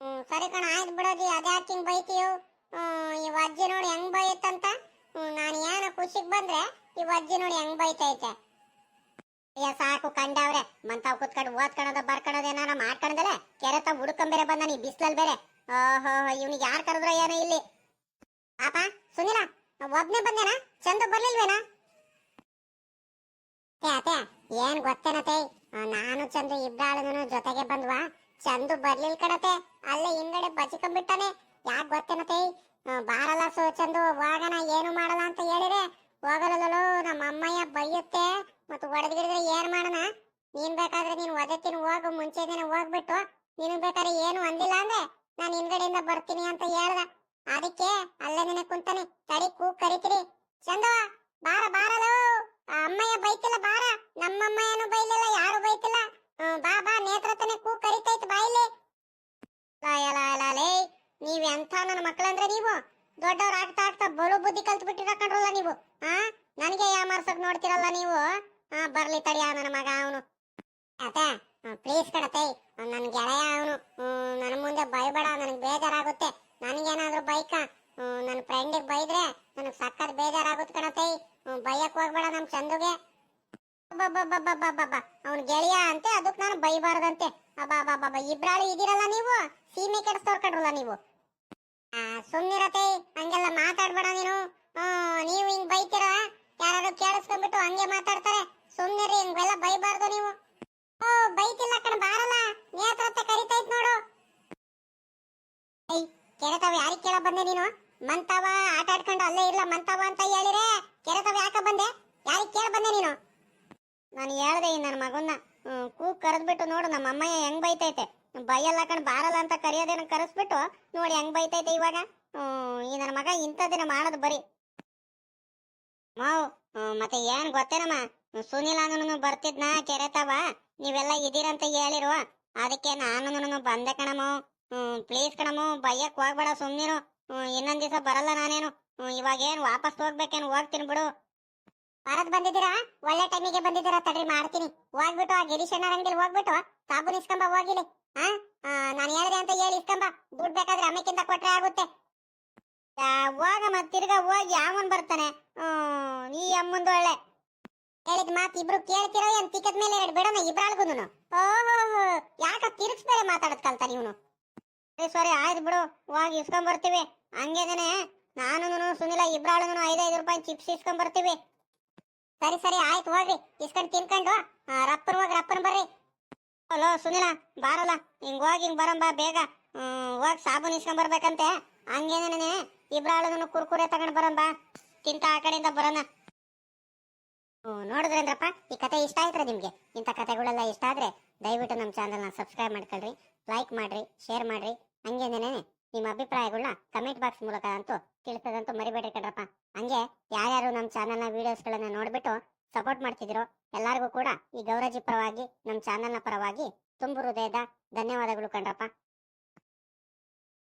ಹ್ಮ್ ಸರಿ ಕಣ ಆಯ್ತು ಬಿಡೋದಿ ಅದ್ಯಾಕೆ ಹಿಂಗ್ ಬೈತೀಯೋ ಹ್ಮ್, ಈ ಅಜ್ಜಿ ನೋಡಿ ಹೆಂಗ್ ಬೈಯತ್ತಂತ ಹ್ಮ್, ನಾನ್ ಏನ ಖುಷಿಗ್ ಬಂದ್ರೆ ಈ ಅಜ್ಜಿ ನೋಡಿ ಹೆಂಗ್ ಬೈತೈತೆ ಸಾಕು ಕಂಡವ್ರೆ ಮಂತಾವ್ ಕುತ್ಕೊಂಡು ಓದ್ಕೊಳೋದ ಬರ್ಕೊಳೋದ ಏನಾರ ಮಾಡ್ಕೊಂಡಲೆ ಕೆರೆ ತಾವ್ ಹುಡ್ಕೊಂಬೇರೆ ಬೇರೆ ಬಂದಾನ ಈ ಬಿಸ್ಲಲ್ ಬೇರೆ. ಓಹೋ, ಇವ್ನಿಗೆ ಯಾರ್ ಕರೆದ್ರ ಏನೋ ಇಲ್ಲಿ? ಪಾಪ, ಸುನಿಲ, ಒಬ್ನೇ ಬಂದೇನಾ? ಚಂದ ಬರ್ಲಿಲ್ವೇನಾ? ಅತ್ತೆ ಏನ್ ಗೊತ್ತೇನತೆ ನಾನು ಚಂದು ಇಬ್ಬಾಳನು ಜೊತೆಗೆ ಬಂದ್ವಾ? ಚಂದು ಬರ್ಲಿಲ್ ಕಣತೆ. ಅಲ್ಲೇ ಹಿಂದ್ಗಡೆ ಬಚ್ಕೊಂಡ್ಬಿಟ್ಟಾನೆ. ಯಾಕ್ ಗೊತ್ತೇನತೆ ಬಾರಲ್ಲ ಸೋ ಚಂದು ಹೋಗನ ಏನು ಮಾಡಲ್ಲ ಅಂತ ಹೇಳಿದೆ. ಹೋಗಲ್ಲಲ್ಲೋ ನಮ್ಮ ಅಮ್ಮಯ್ಯ ಬೈಯುತ್ತೆ. ಮತ್ತು ಹೊಡೆದ್ಗಿಡಿದ್ರೆ ಏನ್ ಮಾಡೋಣ? ನೀನ್ ಬೇಕಾದ್ರೆ ನೀನ್ ಒದತ್ತಿನ ಹೋಗು, ಮುಂಚೆ ದಿನ ಹೋಗ್ಬಿಟ್ಟು ನಿನ್ ಬೇಕಾದ್ರೆ ಏನು ಅಂದಿಲ್ಲ ಅಂದ್ರೆ ನಾನು ಹಿಂದ್ಗಡೆಯಿಂದ ಬರ್ತೀನಿ ಅಂತ ಹೇಳ್ದ. ಅದಕ್ಕೆ ಅಲ್ಲೇ ನೆನೆ ಕುಂತಾನೆ. ತಡಿ, ಕೂಗ್ ಕರಿತೀರಿ ಚಂದು ಬಾರ ಬಾರಲೋ ಆ ಅಮ್ಮಯ್ಯ ಬೈತಿಲ್ಲ ಬಾರ ನಮ್ಮಮ್ಮಯ್ಯನು ಬೈಲಿಲ್ಲ ಯಾರು ಬೈತಿಲ್ಲ ಹ್ಮ್, ಬಾ ಬಾ ನೇತ್ರತನೆ ಕೂ ಕರಿತೈತ್ ಬಾಯಿಲೆ ಲೇ ನೀವ್ ಎಂಥ ನನ್ನ ಮಕ್ಕಳಂದ್ರೆ ನೀವು ದೊಡ್ಡವ್ರ ಆಗ್ತಾ ಆಗ್ತಾ ಬಲು ಬುದ್ಧಿ ಕಲ್ತ್ ಬಿಟ್ಟಿರ ಕಣ್ರಲ್ಲ ನೀವು ಆ ನನಗೆ ಯಾಮಾರ್ಸಕ್ ನೋಡ್ತಿರಲ್ಲ ನೀವು ಆ ಬರ್ಲಿ ತಡಿ ಆ ನನ್ನ ಮಗ ಅವನು ಅತ್ತೆ ಪ್ಲೀಸ್ ಕಡತೆ ನನ್ ಗೆಳೆಯ ಅವನು ನನ್ನ ಮುಂದೆ ಬೈಬೇಡ ನನಗೆ ಬೇಜಾರಾಗುತ್ತೆ ನನಗೇನಾದ್ರೂ ಬೈಕ ನನ್ನ ಫ್ರೆಂಡಿಗೆ ಬೈದ್ರೆ ನನಗೆ ಸಕ್ಕತ್ ಬೇಜಾರಾಗುತ್ತೆ ಕಣತೆ ಬೈಯಕ್ ಹೋಗ್ಬೇಡ ನಮ್ ಚಂದುಗೆ ಅವ್ನ ಗೆಳೆಯ ಅಂತೆ ಅದಕ್ ನಾನು ಬೈಬಾರ್ದಂತೆ ಅಬ್ಬಾ ಇಬ್ರಾಳು ಇದೀರಲ್ಲ ನೀವು ಸೀಮೆ ಕೆಡಿಸ್ತವ್ರ ಕಡ್ರಲ್ಲ ನೀವು? ಆ, ಸುಮ್ನಿರತೆ ಹಂಗೆಲ್ಲ ಮಾತಾಡ್ಬೇಡ ನೀನು. ನೀವು ಹಿಂಗ್ ಬೈತೀರ? ಯಾರು ಕೇಳಿಸ್ಕೊಂಡ್ಬಿಟ್ಟು ಹಂಗೆ ಮಾತಾಡ್ತಾರೆ. ಸುಮ್ಮನಿರಿ ಹಿಂಗೆಲ್ಲ ಬೈಬಾರ್ದು ನೀವು. ಓ ಬೈತಿಲ್ಲ ಕಣ ಬಾರಲ್ಲ. ನೇತ್ರತ್ತೆ ಕರಿತೈತ್ ನೋಡು. ಏಯ್ ಕೆರೆತಾವ ಯಾರಿಗೆ ಕೇಳ ಬಂದೆ ನೀನು? ಮಂತಾವ ಆಟ ಆಡ್ಕೊಂಡು ಅಲ್ಲೇ ಇಲ್ಲ ಮಂತಾವ ಅಂತ ಹೇಳಿರೆ. ಕೆರೆತಾವ ಯಾಕ ಬಂದೆ? ಯಾರಿಗೆ ಕೇಳ ಬಂದೆ ನೀನು? ನಾನು ಹೇಳ್ದೆ ನನ್ನ ಮಗನ್ನ. ಕೂಗ್ ಕರೆದ್ಬಿಟ್ಟು ನೋಡು ನಮ್ಮ ಅಮ್ಮಯ್ಯ ಹೆಂಗ್ ಬೈತೈತೆ. ಬೈಯಲ್ಲ ಕಣ್, ಬಾರಲ್ಲ ಅಂತ ಕರೆಯೋದೇನ ಕರೆಸ್ಬಿಟ್ಟು ನೋಡಿ ಹೆಂಗ್ ಬೈತೈತೆ ಇವಾಗ. ಈ ನನ್ನ ಮಗ ಇಂಥದಿನ ಮಾಡೋದು ಬರೀ. ಮಾವ್ ಮತ್ತೆ ಏನ್ ಗೊತ್ತೇನಮ್ಮ? ಸುನಿಲ್ ಅನ್ನೋನು ಬರ್ತಿದ್ನ ಕೆರೆ ತವ ನೀವೆಲ್ಲ ಇದೀರಂತ ಹೇಳಿರುವ ಅದಕ್ಕೆ ನಾನು ಬಂದೆ ಕಣಮ್ಮ ಪ್ಲೀಸ್ ಕಣಮ್ಮ ಬೈಯಕ್ ಹೋಗ್ಬೇಡ ಸುಮ್ನಿರು. ಇನ್ನೊಂದ್ ದಿವಸ ಬರಲ್ಲ ನಾನೇನು. ಇವಾಗ ಏನ್ ವಾಪಸ್ ಹೋಗ್ಬೇಕೇನು ಹೋಗ್ತೀನಿ ಬಿಡು. ಬರದ್ ಬಂದಿದ್ದೀರಾ? ಒಳ್ಳೆ ಟೈಮಿಗೆ ಬಂದಿದ್ದೀರಾ ತಡ್ರಿ, ಮಾಡ್ತೀನಿ. ಹೋಗ್ಬಿಟ್ಟು, ಆ ಗಿರೀಶ್ ಅಣ್ಣ ಅಂಗಡಿಲಿ ಹೋಗ್ಬಿಟ್ಟು ಸಾಬೂನ್ ಇಸ್ಕೊಂಬ ಹೋಗಿಲಿ. ನಾನು ಹೇಳಿದೆ ಅಂತ ಹೇಳಿ ಇಸ್ಕೊಂಬ. ದುಡ್ಡು ಬೇಕಾದ್ರೆ ಅಮ್ಮಕ್ಕಿಂತ ಕೊಟ್ರೆ ಆಗುತ್ತೆ. ಹೋಗಮ್ಮ ತಿರ್ಗಾ ಹೋಗಿ, ಯಾವನ್ ಬರ್ತಾನೆ? ಈ ಅಮ್ಮಂದು ಒಳ್ಳೆ. ಹೇಳಿದ ಮಾತು ಇಬ್ರು ಕೇಳ್ತಿರೋ ಏನ್ ತಿಕ್ಕದ ಮೇಲೆ ಎರಡು ಬಿಡೋಣ ಇಬ್ರಾಳ್ಗುನು ಓಹೋ ಯಾಕ ತಿರುಗ್ಸ್ ಮಾತಾಡೋದ್ ಕಲ್ತಾನ ಇವನು ಸರಿ, ಆಯ್ತು ಬಿಡು. ಹೋಗಿ ಇಸ್ಕೊಂಡ್ ಬರ್ತೀವಿ ಹಂಗೇನೆ ನಾನು ಸುನಿಲ ಇಬ್ರಾಳನು ಐದೈದು ರೂಪಾಯಿ ಚಿಪ್ಸ್ ಇಸ್ಕೊಂಡ್ ಬರ್ತೀವಿ ಸರಿ ಸರಿ, ಆಯ್ತು, ಹೋಗ್ರಿ. ಇಸ್ಕೊಂಡು ತಿನ್ಕೊಂಡು ರಪ್ಪರ್ ಹೋಗಿ, ರಪ್ಪನ್ ಬರ್ರಿ. ಅಲೋ ಸುನಿಲ, ಬಾರಲ್ಲ. ಹಿಂಗ್ ಹೋಗಿ, ಹಿಂಗ್ ಬರಂಬ ಬೇಗ. ಹೋಗಿ, ಸಾಬೂನ್ ಇಸ್ಕೊಂಡ್ ಬರ್ಬೇಕಂತೆ. ಹಂಗೇನೇ ಇಬ್ರಾಳನು ಕುರ್ಕುರೆ ತಗೊಂಡ್ ಬರಂಬ ತಿಂತ ಆ ಕಡೆಯಿಂದ ಬರೋಣ. ನೋಡಿದ್ರೇಂದ್ರಪ್ಪ, ಈ ಕತೆ ಇಷ್ಟ ಆಯ್ತ್ರ ನಿಮ್ಗೆ? ಇಂಥ ಕತೆಗಳೆಲ್ಲ ಇಷ್ಟ ಆದ್ರೆ ದಯವಿಟ್ಟು ನಮ್ಮ ಚಾನಲ್ನ ಸಬ್ಸ್ಕ್ರೈಬ್ ಮಾಡ್ಕೊಳ್ರಿ, ಲೈಕ್ ಮಾಡ್ರಿ, ಶೇರ್ ಮಾಡ್ರಿ. ಹಂಗೇನೇನೆ? ನಿಮ್ಮ ಅಭಿಪ್ರಾಯಗಳನ್ನ ಕಮೆಂಟ್ ಬಾಕ್ಸ್ ಮೂಲಕ ಅಂತೂ ತಿಳಿಸೋದಂತೂ ಮರಿಬೇಡ್ರಿ ಕಣ್ರಪ್ಪ. ಹಂಗೆ ಯಾರ್ಯಾರು ನಮ್ಮ ಚಾನಲ್ನ ವಿಡಿಯೋಸ್ಗಳನ್ನ ನೋಡ್ಬಿಟ್ಟು ಸಪೋರ್ಟ್ ಮಾಡ್ತಿದ್ದೀರೋ ಎಲ್ಲರಿಗೂ ಕೂಡ ಈ ಗೌರಜಿ ಪರವಾಗಿ, ನಮ್ಮ ಚಾನಲ್ನ ಪರವಾಗಿ ತುಂಬು ಹೃದಯದ ಧನ್ಯವಾದಗಳು ಕಣ್ರಪ್ಪ.